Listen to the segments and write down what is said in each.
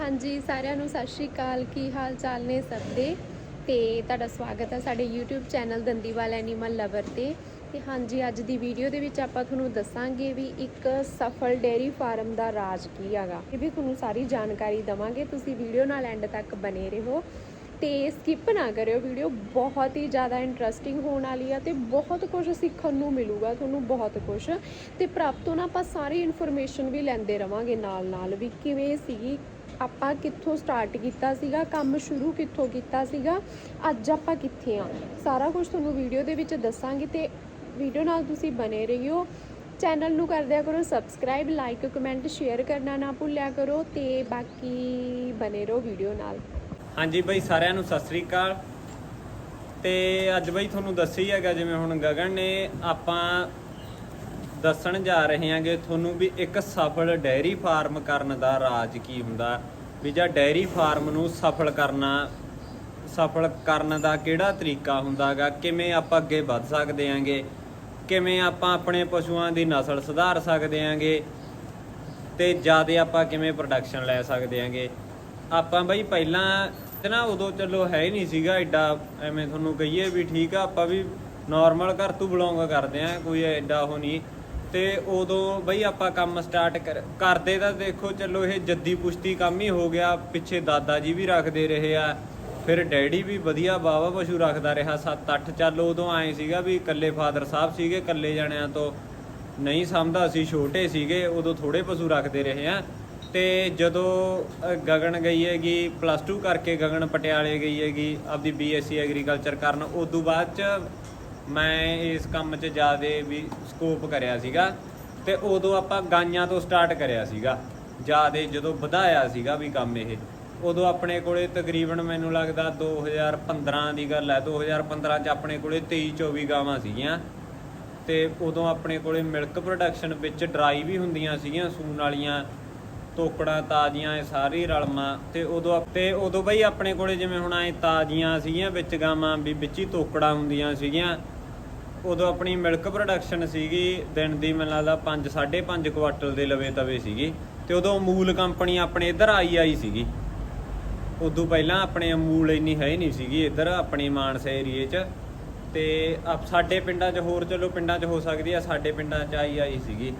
ਹਾਂਜੀ, ਸਾਰਿਆਂ ਨੂੰ ਸਤਿ ਸ਼੍ਰੀ ਅਕਾਲ। ਕੀ ਹਾਲ ਚਾਲ ਨੇ ਸਭ ਦੇ? ਤੇ ਤੁਹਾਡਾ ਸਵਾਗਤ ਹੈ ਸਾਡੇ YouTube channel Dandiwal animal lover ਤੇ। ਤੇ ਹਾਂਜੀ, ਅੱਜ ਦੀ ਵੀਡੀਓ ਦੇ ਵਿੱਚ ਆਪਾਂ ਤੁਹਾਨੂੰ ਦੱਸਾਂਗੇ ਵੀ ਇੱਕ ਸਫਲ ਡੇਅਰੀ ਫਾਰਮ ਦਾ ਰਾਜ ਕੀ ਹੈਗਾ। ਇਹ ਵੀ ਤੁਹਾਨੂੰ ਸਾਰੀ ਜਾਣਕਾਰੀ ਦਵਾਂਗੇ। ਤੁਸੀਂ ਵੀਡੀਓ ਨਾਲ ਐਂਡ ਤੱਕ ਬਨੇ ਰਹੋ ਤੇ ਸਕਿਪ ਨਾ ਕਰਿਓ। ਵੀਡੀਓ ਬਹੁਤ ਹੀ ਜ਼ਿਆਦਾ ਇੰਟਰਸਟਿੰਗ ਹੋਣ ਵਾਲੀ ਆ ਤੇ ਬਹੁਤ ਕੁਝ ਸਿੱਖਣ ਨੂੰ ਮਿਲੂਗਾ, ਤੁਹਾਨੂੰ ਬਹੁਤ ਕੁਝ। ਤੇ ਪ੍ਰਾਪਤ ਤੋਂ ਨਾ ਆਪਾਂ ਸਾਰੀ ਇਨਫੋਰਮੇਸ਼ਨ ਵੀ ਲੈਂਦੇ ਰਵਾਂਗੇ ਨਾਲ ਨਾਲ ਵੀ ਕਿਵੇਂ ਸੀਗੀ ਆਪਾਂ ਕਿੱਥੋਂ ਸਟਾਰਟ ਕੀਤਾ ਸੀਗਾ, ਕੰਮ ਸ਼ੁਰੂ ਕਿੱਥੋਂ ਕੀਤਾ ਸੀਗਾ, ਅੱਜ ਆਪਾਂ ਕਿੱਥੇ ਆ? ਸਾਰਾ ਕੁਝ ਤੁਹਾਨੂੰ ਵੀਡੀਓ ਦੇ ਵਿੱਚ ਦੱਸਾਂਗੇ ਤੇ ਵੀਡੀਓ ਨਾਲ ਤੁਸੀਂ ਬਨੇ ਰਹੀਓ। ਚੈਨਲ ਨੂੰ ਕਰਦਿਆ ਕਰੋ ਸਬਸਕ੍ਰਾਈਬ ਲਾਈਕ ਕਮੈਂਟ ਸ਼ੇਅਰ ਕਰਨਾ ਨਾ ਭੁੱਲਿਆ ਕਰੋ ਤੇ ਬਾਕੀ ਬਨੇ ਰਹੋ ਵੀਡੀਓ ਨਾਲ। ਹਾਂਜੀ ਬਈ, ਸਾਰਿਆਂ ਨੂੰ ਸਤਿ ਸ੍ਰੀ ਅਕਾਲ। ਤੇ ਅੱਜ ਬਈ ਤੁਹਾਨੂੰ ਦੱਸੀ ਹੈਗਾ, ਜਿਵੇਂ ਹੁਣ ਗਗਨ ਨੇ ਆਪਾਂ ਦੱਸਣ ਜਾ ਰਹੇ ਹਾਂਗੇ, ਤੁਹਾਨੂੰ ਵੀ ਇੱਕ ਸਫਲ ਡੈਰੀ ਫਾਰਮ ਕਰਨ ਦਾ ਰਾਜ ਕੀ ਹੁੰਦਾ? ਵੀ ਜਾਂ ਡੈਰੀ ਫਾਰਮ ਨੂੰ ਸਫਲ ਕਰਨਾ, ਸਫਲ ਕਰਨ ਦਾ ਕਿਹੜਾ ਤਰੀਕਾ ਹੁੰਦਾਗਾ? ਕਿਵੇਂ ਆਪਾਂ ਅੱਗੇ ਵੱਧ ਸਕਦੇ ਆਂਗੇ? ਕਿਵੇਂ ਆਪਾਂ ਆਪਣੇ ਪਸ਼ੂਆਂ ਦੀ ਨਸਲ ਸੁਧਾਰ ਸਕਦੇ ਆਂਗੇ? ਤੇ ਜ਼ਿਆਦਾ ਆਪਾਂ ਕਿਵੇਂ ਪ੍ਰੋਡਕਸ਼ਨ ਲੈ ਸਕਦੇ ਆਂਗੇ? ਆਪਾਂ ਬਈ ਪਹਿਲਾਂ ਤੇ ਨਾ ਉਦੋਂ ਚਲੋ ਹੈ ਹੀ ਨਹੀਂ ਸੀਗਾ ਐਡਾ ਐਵੇਂ ਤੁਹਾਨੂੰ ਕਹੀਏ ਵੀ ਠੀਕ ਆ, ਆਪਾਂ ਵੀ ਨਾਰਮਲ ਘਰ ਤੋਂ ਬਿਲੋਂਗ ਕਰਦੇ ਆ, ਕੋਈ ਐਡਾ ਉਹ ਨਹੀਂ। ਤੇ ਉਦੋਂ ਬਈ ਆਪਾਂ ਕੰਮ ਸਟਾਰਟ ਕਰ, ਕਰਦੇ ਤਾਂ ਦੇਖੋ, ਚਲੋ ਇਹ ਜੱਦੀ ਪੁਸ਼ਤੀ ਕੰਮ ਹੀ ਹੋ ਗਿਆ, ਪਿੱਛੇ ਦਾਦਾ ਜੀ ਵੀ ਰੱਖਦੇ ਰਹੇ ਆ, ਫਿਰ ਡੈਡੀ ਵੀ ਵਧੀਆ ਬਾਵਾ ਪਸ਼ੂ ਰੱਖਦਾ ਰਿਹਾ 7-8 ਚੱਲ ਉਦੋਂ ਆਏ ਸੀਗਾ ਵੀ ਇਕੱਲੇ ਫਾਦਰ ਸਾਹਿਬ ਸੀਗੇ, ਇਕੱਲੇ ਜਣਿਆਂ ਤੋਂ ਨਹੀਂ ਸਮਝਦਾ ਅਸੀਂ ਛੋਟੇ ਸੀਗੇ, ਉਦੋਂ ਥੋੜੇ ਪਸ਼ੂ ਰੱਖਦੇ ਰਹੇ ਆ, ਤੇ ਜਦੋਂ ਗਗਨ ਗਈ ਹੈਗੀ ਪਲੱਸ 2 ਕਰਕੇ ਗਗਨ ਪਟਿਆਲੇ ਗਈ ਹੈਗੀ, ਆਪਦੀ ਬੀਐਸਸੀ ਐਗਰੀਕਲਚਰ ਕਰਨ, ਉਦੋਂ ਬਾਅਦ ਚ ਮੈਂ ਇਸ ਕੰਮ 'ਚ ਜ਼ਿਆਦਾ ਵੀ ਸਕੋਪ ਕਰਿਆ ਸੀਗਾ ਤੇ ਉਦੋਂ ਆਪਾਂ ਗਾਈਆਂ ਤੋਂ ਸਟਾਰਟ ਕਰਿਆ ਸੀਗਾ। ਜ਼ਿਆਦਾ ਜਦੋਂ ਵਧਾਇਆ ਸੀਗਾ ਵੀ ਕੰਮ ਇਹ, ਉਦੋਂ ਆਪਣੇ ਕੋਲੇ ਤਕਰੀਬਨ ਮੈਨੂੰ ਲੱਗਦਾ 2015 ਦੀ ਗੱਲ ਹੈ 2015 ਚ ਆਪਣੇ ਕੋਲੇ 23 24 ਗਾਵਾਂ ਸੀਗੀਆਂ ਤੇ ਉਦੋਂ ਆਪਣੇ ਕੋਲੇ ਮਿਲਕ ਪ੍ਰੋਡਕਸ਼ਨ ਵਿੱਚ ਡਰਾਈ ਵੀ ਹੁੰਦੀਆਂ ਸੀਗੀਆਂ, ਸੂਣ ਵਾਲੀਆਂ ਤੋਕੜਾਂ, ਤਾਜ਼ੀਆਂ, ਇਹ ਸਾਰੀ ਰਲਮਾਂ ਤੇ ਉਦੋਂ ਤੇ ਉਦੋਂ ਬਈ ਆਪਣੇ ਕੋਲੇ ਜਿਵੇਂ ਹੁਣ ਐ ਤਾਜ਼ੀਆਂ ਸੀਗੀਆਂ ਵਿੱਚ ਗਾਵਾਂ ਵੀ ਵਿੱਚ ਹੀ ਤੋਕੜਾਂ ਹੁੰਦੀਆਂ ਸੀਗੀਆਂ ਉਦੋਂ ਆਪਣੀ ਮਿਲਕ ਪ੍ਰੋਡਕਸ਼ਨ ਸੀਗੀ, ਦਿਨ ਦੀ ਮੈਨੂੰ ਲੱਗਦਾ 5 5.5 ਕੁਆਟਲ ਦੇ ਲਵੇ ਤਵੇ ਸੀਗੀ। ਤੇ ਉਦੋਂ ਅਮੂਲ ਕੰਪਨੀ ਆਪਣੇ ਇੱਧਰ ਆਈ ਆਈ ਸੀਗੀ। ਉਦੋਂ ਪਹਿਲਾਂ ਆਪਣੇ ਅਮੂਲ ਇੰਨੀ ਹੈ ਹੀ ਨਹੀਂ ਸੀਗੀ, ਇੱਧਰ ਆਪਣੀ ਮਾਨਸਾ ਏਰੀਏ 'ਚ। ਤੇ ਆਪ ਸਾਡੇ ਪਿੰਡਾਂ 'ਚ ਹੋਰ ਚਲੋ ਪਿੰਡਾਂ 'ਚ ਹੋ ਸਕਦੀ ਆ, ਸਾਡੇ ਪਿੰਡਾਂ 'ਚ ਆਈ ਆਈ ਸੀਗੀ।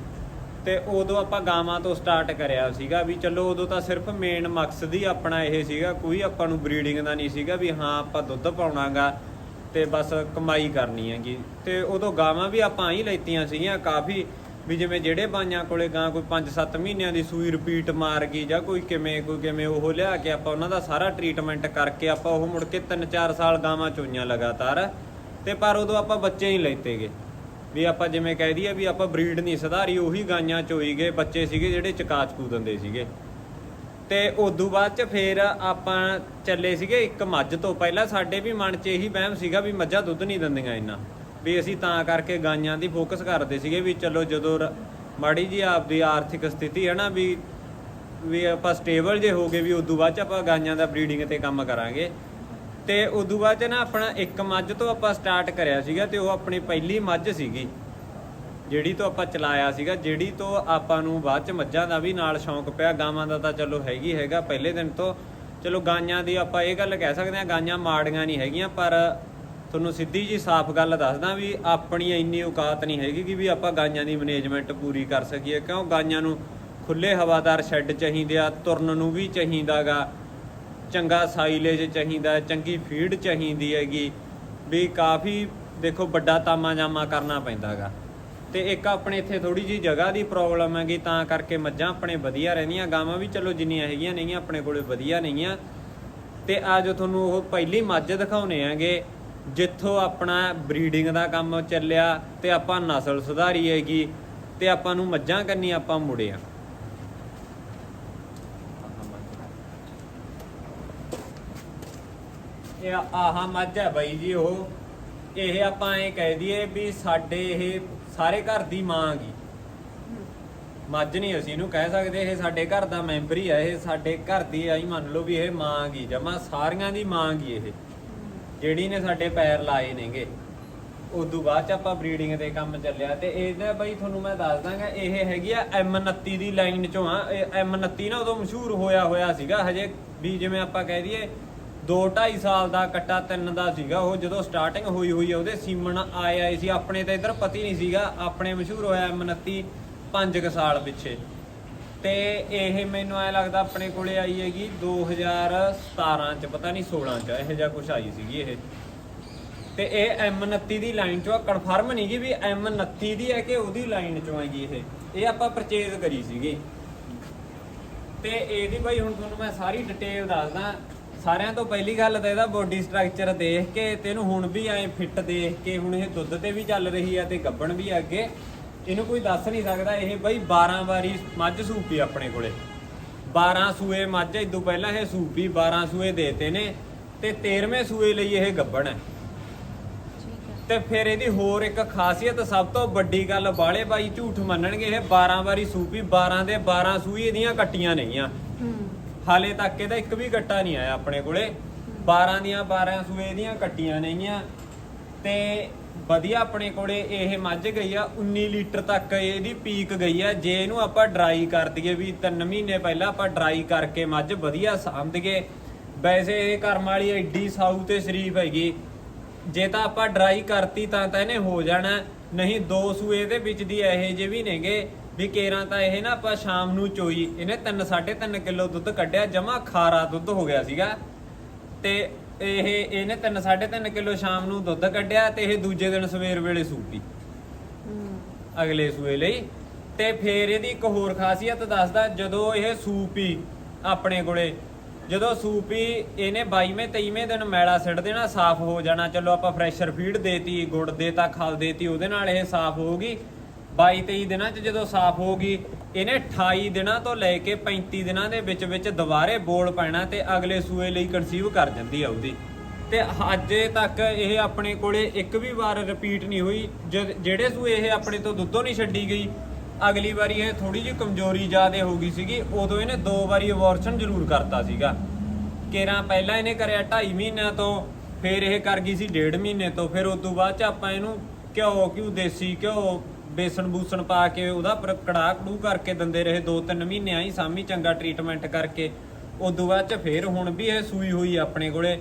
ਤੇ ਉਦੋਂ ਆਪਾਂ ਗਾਵਾਂ ਤੋਂ ਸਟਾਰਟ ਕਰਿਆ ਸੀਗਾ ਵੀ ਚਲੋ ਉਦੋਂ ਤਾਂ ਸਿਰਫ ਮੇਨ ਮਕਸਦ ਹੀ ਆਪਣਾ ਇਹ ਸੀਗਾ, ਕੋਈ ਆਪਾਂ ਨੂੰ ਬਰੀਡਿੰਗ ਦਾ ਨਹੀਂ ਸੀਗਾ ਵੀ ਹਾਂ ਆਪਾਂ ਦੁੱਧ ਪਾਉਣਾਗਾ। ਤੇ ਬਸ ਕਮਾਈ ਕਰਨੀ ਹੈਗੀ। ਤੇ ਉਦੋਂ ਗਾਵਾਂ ਵੀ ਆਪਾਂ ਹੀ ਲੈਤੀਆਂ ਸੀਗੀਆਂ ਕਾਫੀ, ਵੀ ਜਿਵੇਂ ਜਿਹੜੇ ਬਾਈਆਂ ਕੋਲੇ ਗਾਂ ਕੋਈ 5-7 ਮਹੀਨਿਆਂ ਦੀ ਸੂਈ ਰਿਪੀਟ ਮਾਰ ਗਈ ਜਾਂ ਕੋਈ ਕਿਵੇਂ ਕੋਈ ਕਿਵੇਂ ਉਹ ਲਿਆ ਕੇ ਆਪਾਂ ਉਹਨਾਂ ਦਾ ਸਾਰਾ ਟ੍ਰੀਟਮੈਂਟ ਕਰਕੇ ਆਪਾਂ ਉਹ ਮੁੜ ਕੇ 3-4 ਸਾਲ ਗਾਵਾਂ ਚੋਈਆਂ ਲਗਾਤਾਰ। ਤੇ ਪਰ ਉਦੋਂ ਆਪਾਂ ਬੱਚੇ ਹੀ ਲੈਤੇਗੇ ਵੀ ਆਪਾਂ ਜਿਵੇਂ ਕਹਿ ਦਈਏ ਵੀ ਆਪਾਂ ਬਰੀਡ ਨਹੀਂ ਸੁਧਾਰੀ, ਉਹੀ ਗਾਈਆਂ ਚੋਈ ਗਏ, ਬੱਚੇ ਸੀਗੇ ਜਿਹੜੇ ਚਕਾਚਕੂ ਦਿੰਦੇ ਸੀਗੇ। ਤੇ ਉਦੋਂ ਬਾਅਦ ਚ ਫੇਰ ਆਪਾਂ ਚੱਲੇ ਸੀਗੇ ਇੱਕ ਮੱਝ ਤੋਂ। ਪਹਿਲਾਂ ਸਾਡੇ ਵੀ ਮਨ 'ਚ ਇਹੀ ਵਹਿਮ ਸੀਗਾ ਵੀ ਮੱਝਾਂ ਦੁੱਧ ਨਹੀਂ ਦਿੰਦੀਆਂ ਇੰਨਾ। ਵੀ ਅਸੀਂ ਤਾਂ ਕਰਕੇ ਗਾਈਆਂ ਦੀ ਫੋਕਸ ਕਰਦੇ ਸੀਗੇ ਵੀ ਚਲੋ ਜਦੋਂ ਰ- ਮਾੜੀ ਜੀ ਆਪਦੀ ਆਰਥਿਕ ਸਥਿਤੀ ਹੈ ਨਾ ਵੀ ਵੀ ਆਪਾਂ ਸਟੇਬਲ ਜੇ ਹੋ ਗਏ ਵੀ ਉਦੋਂ ਬਾਅਦ ਚ ਆਪਾਂ ਗਾਈਆਂ ਦਾ ਬਰੀਡਿੰਗ ਤੇ ਕੰਮ ਕਰਾਂਗੇ। ਤੇ ਉਦੋਂ ਬਾਅਦ ਚ ਨਾ ਆਪਣਾ ਇੱਕ ਮੱਝ ਤੋਂ ਆਪਾਂ ਸਟਾਰਟ ਕਰਿਆ ਸੀਗਾ ਤੇ ਉਹ ਆਪਣੀ ਪਹਿਲੀ ਮੱਝ ਸੀਗੀ। ਜਿਹੜੀ ਤੋਂ ਆਪਾਂ ਚਲਾਇਆ ਸੀਗਾ, ਜਿਹੜੀ ਤੋਂ ਆਪਾਂ ਨੂੰ ਬਾਅਦ ਚ ਮੱਝਾਂ ਦਾ ਵੀ ਨਾਲ ਸ਼ੌਂਕ ਪਿਆ, ਗਾਵਾਂ ਦਾ ਤਾਂ ਚਲੋ ਹੈਗੀ ਹੈਗਾ ਪਹਿਲੇ ਦਿਨ ਤੋਂ। ਚਲੋ ਗਾਈਆਂ ਦੀ ਆਪਾਂ ਇਹ ਗੱਲ ਕਹਿ ਸਕਦੇ ਹਾਂ, ਗਾਈਆਂ ਮਾੜੀਆਂ ਨਹੀਂ ਹੈਗੀਆਂ, ਪਰ ਤੁਹਾਨੂੰ ਸਿੱਧੀ ਜੀ ਸਾਫ਼ ਗੱਲ ਦੱਸਦਾ ਵੀ ਆਪਣੀ ਇੰਨੀ ਔਕਾਤ ਨਹੀਂ ਹੈਗੀ ਕਿ ਵੀ ਆਪਾਂ ਗਾਈਆਂ ਦੀ ਮੈਨੇਜਮੈਂਟ ਪੂਰੀ ਕਰ ਸਕੀਏ। ਕਿਉਂ? ਗਾਈਆਂ ਨੂੰ ਖੁੱਲੇ ਹਵਾਦਾਰ ਸ਼ੈੱਡ ਚਾਹੀਦੇ ਆ, ਤੁਰਨ ਨੂੰ ਵੀ ਚਾਹੀਦਾਗਾ, ਚੰਗਾ ਸਾਈਲੇਜ ਚਾਹੀਦਾ, ਚੰਗੀ ਫੀਡ ਚਾਹੀਦੀ ਹੈਗੀ, ਵੀ ਕਾਫੀ ਦੇਖੋ ਵੱਡਾ ਤਾਮਾ ਜਾਮਾ ਕਰਨਾ ਪੈਂਦਾਗਾ। ਤੇ ਇੱਕ ਆਪਣੇ ਇੱਥੇ ਥੋੜੀ ਜੀ ਜਗ੍ਹਾ ਦੀ ਪ੍ਰੋਬਲਮ ਹੈਗੀ, ਤਾਂ ਕਰਕੇ ਮੱਝਾਂ ਆਪਣੇ ਵਧੀਆ ਰਹਿੰਦੀਆਂ, ਗਾਵਾਂ ਵੀ ਚਲੋ ਜਿੰਨੀਆਂ ਹੈਗੀਆਂ ਨਹੀਂ ਆਪਣੇ ਕੋਲੇ ਵਧੀਆ ਨਹੀਂ ਆ ਤੇ ਆ ਤੁਹਾਨੂੰ ਉਹ ਪਹਿਲੀ ਮੱਝ ਦਿਖਾਉਨੇ ਆਂਗੇ ਜਿੱਥੋਂ ਆਪਣਾ ਬਰੀਡਿੰਗ ਦਾ ਕੰਮ ਚੱਲਿਆ ਤੇ ਆਪਾਂ ਨਸਲ ਸੁਧਾਰੀ ਹੈਗੀ ਤੇ ਆਪਾਂ ਨੂੰ ਮੱਝਾਂ ਕਰਨੀ ਆਪਾਂ ਮੁੜੇ ਇਹ ਆਹ ਮੱਝ ਹੈ ਬਾਈ ਜੀ ਉਹ। ਇਹ ਆਪਾਂ ਇਹ ਕਹਿ ਦਈਏ ਵੀ ਸਾਡੇ ਇਹ ਸਾਰੇ ਘਰ ਦੀ ਮਾਂ ਗੀ। ਮੱਝ ਨਹੀਂ ਅਸੀਂ ਇਹਨੂੰ ਕਹਿ ਸਕਦੇ, ਇਹ ਸਾਡੇ ਘਰ ਦਾ ਮੈਂਬਰ ਹੀ ਆ, ਇਹ ਸਾਡੇ ਘਰ ਦੀ ਆਈ ਮੰਨ ਲਓ ਵੀ ਇਹ ਮਾਂ ਗੀ, ਜਮਾ ਸਾਰੀਆਂ ਦੀ ਮਾਂ ਗੀ ਇਹ। ਜਿਹੜੀ ਨੇ ਸਾਡੇ ਪੈਰ ਲਾਏ ਨੇਗੇ। ਉਦੋਂ ਬਾਅਦ ਚ ਆਪਾਂ ਬਰੀਡਿੰਗ ਦੇ ਕੰਮ ਚੱਲਿਆ ਤੇ ਇਹਦਾ ਬਈ ਤੁਹਾਨੂੰ ਮੈਂ ਦੱਸ ਦਾਂਗਾ, ਇਹ ਹੈਗੀ ਆ M29 ਦੀ ਲਾਈਨ ਚੋਂ ਆ, ਇਹ M29 ਨਾ ਉਦੋਂ ਮਸ਼ਹੂਰ ਹੋਇਆ ਹੋਇਆ ਸੀਗਾ, ਹਜੇ ਵੀ ਜਿਵੇਂ ਆਪਾਂ ਕਹਿ ਦਈਏ 2 2.5 ਸਾਲ ਦਾ ਕੱਟਾ ਤਿੰਨ ਦਾ ਸੀਗਾ ਉਹ, ਜਦੋਂ ਸਟਾਰਟਿੰਗ ਹੋਈ ਹੋਈ ਆ, ਉਹਦੇ ਸੀਮਨ ਆਏ ਆਏ ਸੀ। ਆਪਣੇ ਤਾਂ ਇਧਰ ਪਤੀ ਨਹੀਂ ਸੀਗਾ, ਆਪਣੇ ਮਸ਼ਹੂਰ ਹੋਇਆ M29 5 ਕੁ ਸਾਲ ਪਿੱਛੇ। ਤੇ ਇਹ ਮੈਨੂੰ ਐ ਲੱਗਦਾ ਆਪਣੇ ਕੋਲੇ ਆਈ ਹੈਗੀ 2017 ਚ, ਪਤਾ ਨਹੀਂ 16 ਚ, ਇਹੋ ਜਿਹਾ ਕੁਝ ਆਈ ਸੀਗੀ ਇਹ। ਤੇ ਇਹ M29 ਦੀ ਲਾਈਨ ਚੋਂ ਕਨਫਰਮ ਨਹੀਂ ਗੀ ਵੀ M29 ਦੀ ਹੈ ਕਿ ਉਹਦੀ ਲਾਈਨ ਚੋਂ ਹੈਗੀ ਇਹ। ਇਹ ਆਪਾਂ ਪਰਚੇਜ਼ ਕਰੀ ਸੀਗੀ। ਤੇ ਇਹਦੀ ਭਾਈ ਹੁਣ ਤੁਹਾਨੂੰ ਮੈਂ ਸਾਰੀ ਡਿਟੇਲ ਦੱਸਦਾ। ਸਾਰਿਆਂ ਤੋਂ ਪਹਿਲੀ ਗੱਲ ਤਾਂ ਇਹਦਾ ਬੋਡੀ ਸਟਰਕਚਰ ਦੇਖ ਕੇ ਤੇ ਇਹਨੂੰ ਹੁਣ ਵੀ ਐ ਫਿੱਟ ਦੇਖ ਕੇ ਹੁਣ ਇਹ ਦੁੱਧ ਤੇ ਵੀ ਚੱਲ ਰਹੀ ਆ ਤੇ ਗੱਬਣ ਵੀ ਆ ਅੱਗੇ ਇਹਨੂੰ ਕੋਈ ਦੱਸ ਨਹੀਂ ਸਕਦਾ ਇਹ ਬਾਈ 12 ਵਾਰੀ ਮੱਝ ਸੂਪੀ ਆਪਣੇ ਕੋਲੇ। 12 ਸੂਏ ਮੱਝ ਇਦੋਂ ਪਹਿਲਾਂ ਇਹ ਸੂਪੀ 12 ਸੂਏ ਦੇਤੇ ਨੇ ਤੇ 13ਵੇਂ ਸੂਏ ਲਈ ਇਹ ਗੱਬਣ ਹੈ। ਤੇ ਫਿਰ ਇਹਦੀ ਹੋਰ ਇੱਕ ਖਾਸੀਅਤ ਸਭ ਤੋਂ ਵੱਡੀ ਗੱਲ ਬਾਲੇ ਬਾਈ ਝੂਠ ਮੰਨਣਗੇ ਇਹ 12 ਵਾਰੀ ਸੂਪੀ 12 ਦੇ 12 ਸੂਈ ਇਹਦੀਆਂ ਕੱਟੀਆਂ ਨਹੀਂਆਂ ਹਾਲੇ ਤੱਕ ਇਹਦਾ ਇੱਕ ਵੀ ਕੱਟਾ ਨਹੀਂ ਆਇਆ ਆਪਣੇ ਕੋਲੇ। 12 ਦੀਆਂ 12 ਸੂਏ ਦੀਆਂ ਕੱਟੀਆਂ ਨਹੀਂਆਂ ਤੇ ਵਧੀਆ ਆਪਣੇ ਕੋਲੇ ਇਹ ਮੱਝ ਗਈ ਆ 19 ਲੀਟਰ ਤੱਕ ਇਹਦੀ ਪੀਕ ਗਈ ਆ। ਜੇ ਇਹਨੂੰ ਆਪਾਂ ਡਰਾਈ ਕਰ ਦਈਏ ਵੀ 3 ਮਹੀਨੇ ਪਹਿਲਾਂ ਆਪਾਂ ਡਰਾਈ ਕਰਕੇ ਮੱਝ ਵਧੀਆ ਸਾਂਭ ਦਈਏ। ਵੈਸੇ ਇਹ ਕਰਮ ਵਾਲੀ ਐਡੀ ਸਾਊ ਤੇ ਸ਼ਰੀਫ ਹੈਗੀ। ਜੇ ਤਾਂ ਆਪਾਂ ਡਰਾਈ ਕਰਤੀ ਤਾਂ ਤਾਂ ਇਹਨੇ ਹੋ ਜਾਣਾ। ਨਹੀਂ, ਦੋ ਸੂਏ ਦੇ ਵਿੱਚ ਦੀ ਇਹੋ ਜਿਹੇ ਵੀ ਨੇਗੇ। ਵੀ ਕੇਰਾਂ ਤਾਂ ਇਹ ਨਾ ਆਪਾਂ ਸ਼ਾਮ ਨੂੰ ਚੋਈ ਇਹਨੇ 3 3.5 ਕਿਲੋ ਦੁੱਧ ਕੱਢਿਆ ਜਮਾ ਖਾਰਾ ਦੁੱਧ ਹੋ ਗਿਆ ਸੀਗਾ। ਤੇ ਇਹ ਇਹਨੇ 3 3.5 ਕਿਲੋ ਸ਼ਾਮ ਨੂੰ ਦੁੱਧ ਕੱਢਿਆ ਤੇ ਇਹ ਦੂਜੇ ਦਿਨ ਸਵੇਰ ਵੇਲੇ ਸੂਪੀ ਅਗਲੇ ਸੂਏ ਲਈ। ਤੇ ਫੇਰ ਇਹਦੀ ਇੱਕ ਹੋਰ ਖਾਸੀਅਤ ਦੱਸਦਾ ਜਦੋਂ ਇਹ ਸੂਪੀ ਆਪਣੇ ਕੋਲੇ ਜਦੋਂ ਸੂਪੀ ਇਹਨੇ 22ਵੇਂ 23ਵੇਂ ਦਿਨ ਮੈਲਾ ਸਿੱਟ ਦੇਣਾ ਸਾਫ਼ ਹੋ ਜਾਣਾ ਚਲੋ ਆਪਾਂ ਫਰੈਸ਼ਰ ਫੀਡ ਦੇਤੀ ਗੁੜ ਦੇਤਾ ਖਲ ਦੇਤੀ ਉਹਦੇ ਨਾਲ ਇਹ ਸਾਫ਼ ਹੋਊਗੀ। 22 23 ਦਿਨਾਂ 'ਚ ਜਦੋਂ ਸਾਫ਼ ਹੋਊਗੀ ਇਹਨੇ 28 ਦਿਨਾਂ ਤੋਂ ਲੈ ਕੇ 35 ਦਿਨਾਂ ਦੇ ਵਿੱਚ ਵਿੱਚ ਦੁਬਾਰੇ ਬੋਲ ਪੈਣਾ ਤੇ ਅਗਲੇ ਸੂਏ ਲਈ ਕਨਸੀਵ ਕਰ ਜਾਂਦੀ ਆ ਉਹਦੀ। ਤੇ ਅਜੇ ਤੱਕ ਇਹ ਆਪਣੇ ਕੋਲੇ ਇੱਕ ਵੀ ਵਾਰ ਰਿਪੀਟ ਨਹੀਂ ਹੋਈ। ਜਦ- ਜਿਹੜੇ ਸੂਏ ਇਹ ਆਪਣੇ ਤੋਂ ਦੁੱਧੋਂ ਨਹੀਂ ਛੱਡੀ ਗਈ, ਅਗਲੀ ਵਾਰੀ ਇਹ ਥੋੜੀ ਜਿਹੀ ਕਮਜ਼ੋਰੀ ਜ਼ਿਆਦੇ ਹੋ ਗਈ ਸੀਗੀ, ਉਦੋਂ ਇਹਨੇ ਦੋ ਵਾਰੀ ਅਬੋਰਸ਼ਨ ਜ਼ਰੂਰ ਕਰਤਾ ਸੀਗਾ। ਕੇਰਾਂ ਪਹਿਲਾਂ ਇਹਨੇ ਕਰਿਆ 2.5 ਮਹੀਨਿਆਂ ਤੋਂ, ਫਿਰ ਇਹ ਕਰ ਗਈ ਸੀ 1.5 ਮਹੀਨੇ ਤੋਂ। ਫਿਰ ਉਸ ਤੋਂ ਬਾਅਦ ਚ ਆਪਾਂ ਇਹਨੂੰ ਘਿਓ ਘਿਓ ਦੇਸੀ ਘਿਓ ਬੇਸਣ ਬੂਸਣ ਪਾ ਕੇ ਉਹਦਾ ਪਰ ਕੜਾ ਕੜੂ ਕਰਕੇ ਦਿੰਦੇ ਰਹੇ 2-3 ਮਹੀਨੇ ਆਈ ਸਾਮੀ ਚੰਗਾ ਟ੍ਰੀਟਮੈਂਟ ਕਰਕੇ। ਉਦੋਂ ਬਾਅਦ ਚ ਫਿਰ ਹੁਣ ਵੀ ਇਹ ਸੂਈ ਹੋਈ ਆਪਣੇ ਕੋਲੇ।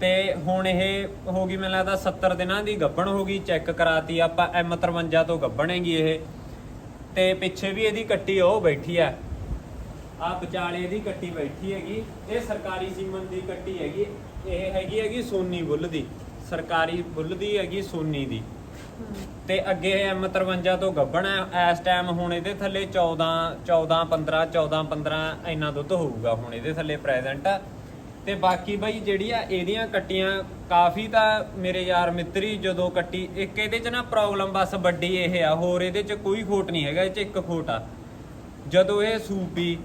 ਤੇ ਹੁਣ ਇਹ ਹੋ ਗਈ ਮੈਨੂੰ ਲੱਗਦਾ 70 ਦਿਨਾਂ ਦੀ ਗੱਭਣ ਹੋ ਗਈ ਚੈੱਕ ਕਰਾਤੀ ਆਪਾਂ M53 ਤੋਂ ਗੱਭਣ ਹੈਗੀ ਇਹ। ਤੇ ਪਿੱਛੇ ਵੀ ਇਹਦੀ ਕੱਟੀ ਉਹ ਬੈਠੀ ਆ। ਆ ਵਿਚਾਲੇ ਦੀ ਕੱਟੀ ਬੈਠੀ ਹੈਗੀ, ਇਹ ਸਰਕਾਰੀ ਸੀਮਨ ਦੀ ਕੱਟੀ ਹੈਗੀ, ਇਹ ਹੈਗੀ ਹੈਗੀ ਸੋਨੀ ਬੁੱਲ ਦੀ। ਸਰਕਾਰੀ ਬੁੱਲ ਦੀ ਹੈਗੀ ਸੋਨੀ ਦੀ। ਤੇ ਅੱਗੇ ਇਹ M53 ਤੋਂ ਗੱਭਣ ਹੈ, ਇਸ ਟਾਈਮ ਹੁਣ ਇਹਦੇ ਥੱਲੇ 14 14 15 14 15 ਇੰਨਾ ਦੁੱਧ ਹੋਊਗਾ ਹੁਣ ਇਹਦੇ ਥੱਲੇ ਪ੍ਰੈਜ਼ੈਂਟ ਤੇ ਬਾਕੀ ਬਈ ਜਿਹੜੀ ਆ ਇਹਦੀਆਂ ਕੱਟੀਆਂ, ਕਾਫੀ ਤਾਂ ਮੇਰੇ ਯਾਰ ਮਿੱਤਰੀ ਜਦੋਂ ਕੱਟੀ, ਇੱਕ ਇਹਦੇ ਚ ਨਾ ਪ੍ਰੋਬਲਮ ਬਸ ਵੱਡੀ ਇਹ ਆ, ਹੋਰ ਇਹਦੇ ਚ ਕੋਈ ਖੋਟ ਨਹੀਂ ਹੈਗਾ, ਇਹ ਚ ਇੱਕ ਖੋਟ ਆ। ਜਦੋਂ ਇਹ ਸੂਪੀ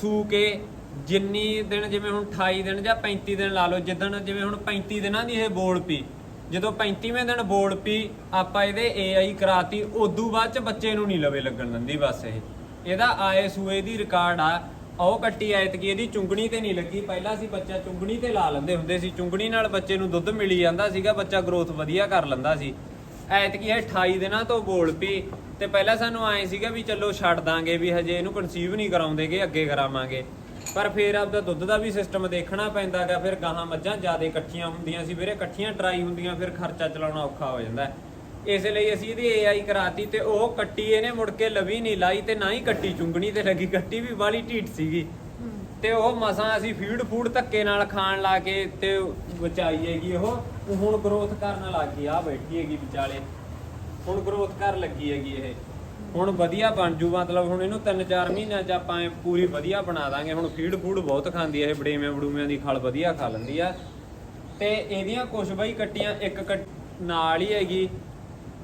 ਸੂ ਕੇ ਜਿੰਨੀ ਦਿਨ ਜਿਵੇਂ ਹੁਣ 28 ਦਿਨ ਜਾਂ 35 ਦਿਨ ਲਾ ਲਓ, ਜਿੱਦਣ ਜਿਵੇਂ ਹੁਣ 35 ਦਿਨਾਂ ਦੀ ਇਹ ਬੋਲ ਪੀ ਜਦੋਂ 35ਵੇਂ ਦਿਨ ਬੋਲ ਪੀ, ਆਪਾਂ ਇਹਦੇ AI ਕਰਾਤੀ, ਉਦੋਂ ਬਾਅਦ ਚ ਬੱਚੇ ਨੂੰ ਨਹੀਂ ਲਵੇ ਲੱਗਣ ਦਿੰਦੀ ਬਸ ਇਹ। ਇਹਦਾ ਆਏ ਸੂਏ ਦੀ ਰਿਕਾਰਡ ਆ। ਉਹ ਕੱਟੀ ਐਤਕੀ ਇਹਦੀ ਚੁੰਗਣੀ ਤੇ ਨਹੀਂ ਲੱਗੀ। ਪਹਿਲਾਂ ਸੀ ਬੱਚਾ ਚੁੰਗਣੀ ਤੇ ਲਾ ਲੈਂਦੇ ਹੁੰਦੇ ਸੀ। ਚੁੰਗਣੀ ਨਾਲ ਬੱਚੇ ਨੂੰ ਦੁੱਧ ਮਿਲੀ ਜਾਂਦਾ ਸੀਗਾ, ਬੱਚਾ ਗਰੋਥ ਵਧੀਆ ਕਰ ਲੈਂਦਾ ਸੀ। ਐਤਕੀ ਇਹ 28 ਦਿਨਾਂ ਤੋਂ ਬੋਲ ਪੀ ਤੇ ਪਹਿਲਾਂ ਸਾਨੂੰ ਆਏ ਸੀਗਾ ਵੀ ਚਲੋ ਛੱਡ ਦਾਂਗੇ ਵੀ ਹਜੇ ਇਹਨੂੰ ਕਨਸੀਵ ਨਹੀਂ ਕਰਾਉਂਦੇਗੇ, ਅੱਗੇ ਕਰਾਵਾਂਗੇ। ਪਰ ਫਿਰ ਆਪਦਾ ਦੁੱਧ ਦਾ ਵੀ ਸਿਸਟਮ ਦੇਖਣਾ ਪੈਂਦਾਗਾ, ਫਿਰ ਗਾਹਾਂ ਮੱਝਾਂ ਜ਼ਿਆਦਾ ਇਕੱਠੀਆਂ ਹੁੰਦੀਆਂ ਸੀ ਵੀਰੇ, ਇਕੱਠੀਆਂ ਟਰਾਈ ਹੁੰਦੀਆਂ, ਫਿਰ ਖਰਚਾ ਚਲਾਉਣਾ ਔਖਾ ਹੋ ਜਾਂਦਾ। ਹੈ। ਇਸ ਲਈ ਅਸੀਂ ਇਹਦੀ AI ਕਰਾਤੀ ਤੇ ਉਹ ਕੱਟੀ ਇਹਨੇ ਮੁੜ ਕੇ ਲਵੀ ਨਹੀਂ ਲਾਈ ਤੇ ਨਾ ਹੀ ਕੱਟੀ ਚੁੰਗਣੀ ਤੇ ਲੱਗੀ, ਕੱਟੀ ਵੀ ਬਾਲੀ ਢੀਠ ਸੀਗੀ। ਤੇ ਉਹ ਮਸਾਂ ਅਸੀਂ ਫੀਡ ਫੂਡ ਧੱਕੇ ਨਾਲ ਖਾਣ ਲਾ ਕੇ ਤੇ ਬਚਾਈ ਹੈਗੀ ਉਹ ਉਹ ਹੁਣ ਗਰੋਥ ਕਰਨ ਲੱਗ ਗਈ ਆ ਬੈਠੀ ਹੈਗੀ ਵਿਚਾਲੇ। ਹੁਣ ਗਰੋਥ ਕਰ ਲੱਗੀ ਹੈਗੀ ਇਹ। ਹੁਣ ਵਧੀਆ ਬਣ ਜੂ, ਮਤਲਬ ਹੁਣ ਇਹਨੂੰ 3-4 ਮਹੀਨਿਆਂ ਚ ਆਪਾਂ ਪੂਰੀ ਵਧੀਆ ਬਣਾ ਦਾਂਗੇ। ਹੁਣ ਫੀਡ ਫੂਡ ਬਹੁਤ ਖਾਂਦੀ ਹੈ ਇਹ ਬੜੇਵੇਂ ਬੜੂਮਿਆਂ ਦੀ, ਖਲ ਵਧੀਆ ਖਾ ਲੈਂਦੀ ਆ। ਤੇ ਇਹਦੀਆਂ ਕੁਛ ਬਈ ਕੱਟੀਆਂ, ਇੱਕ ਕੱਟ ਨਾਲ ਹੀ ਹੈਗੀ।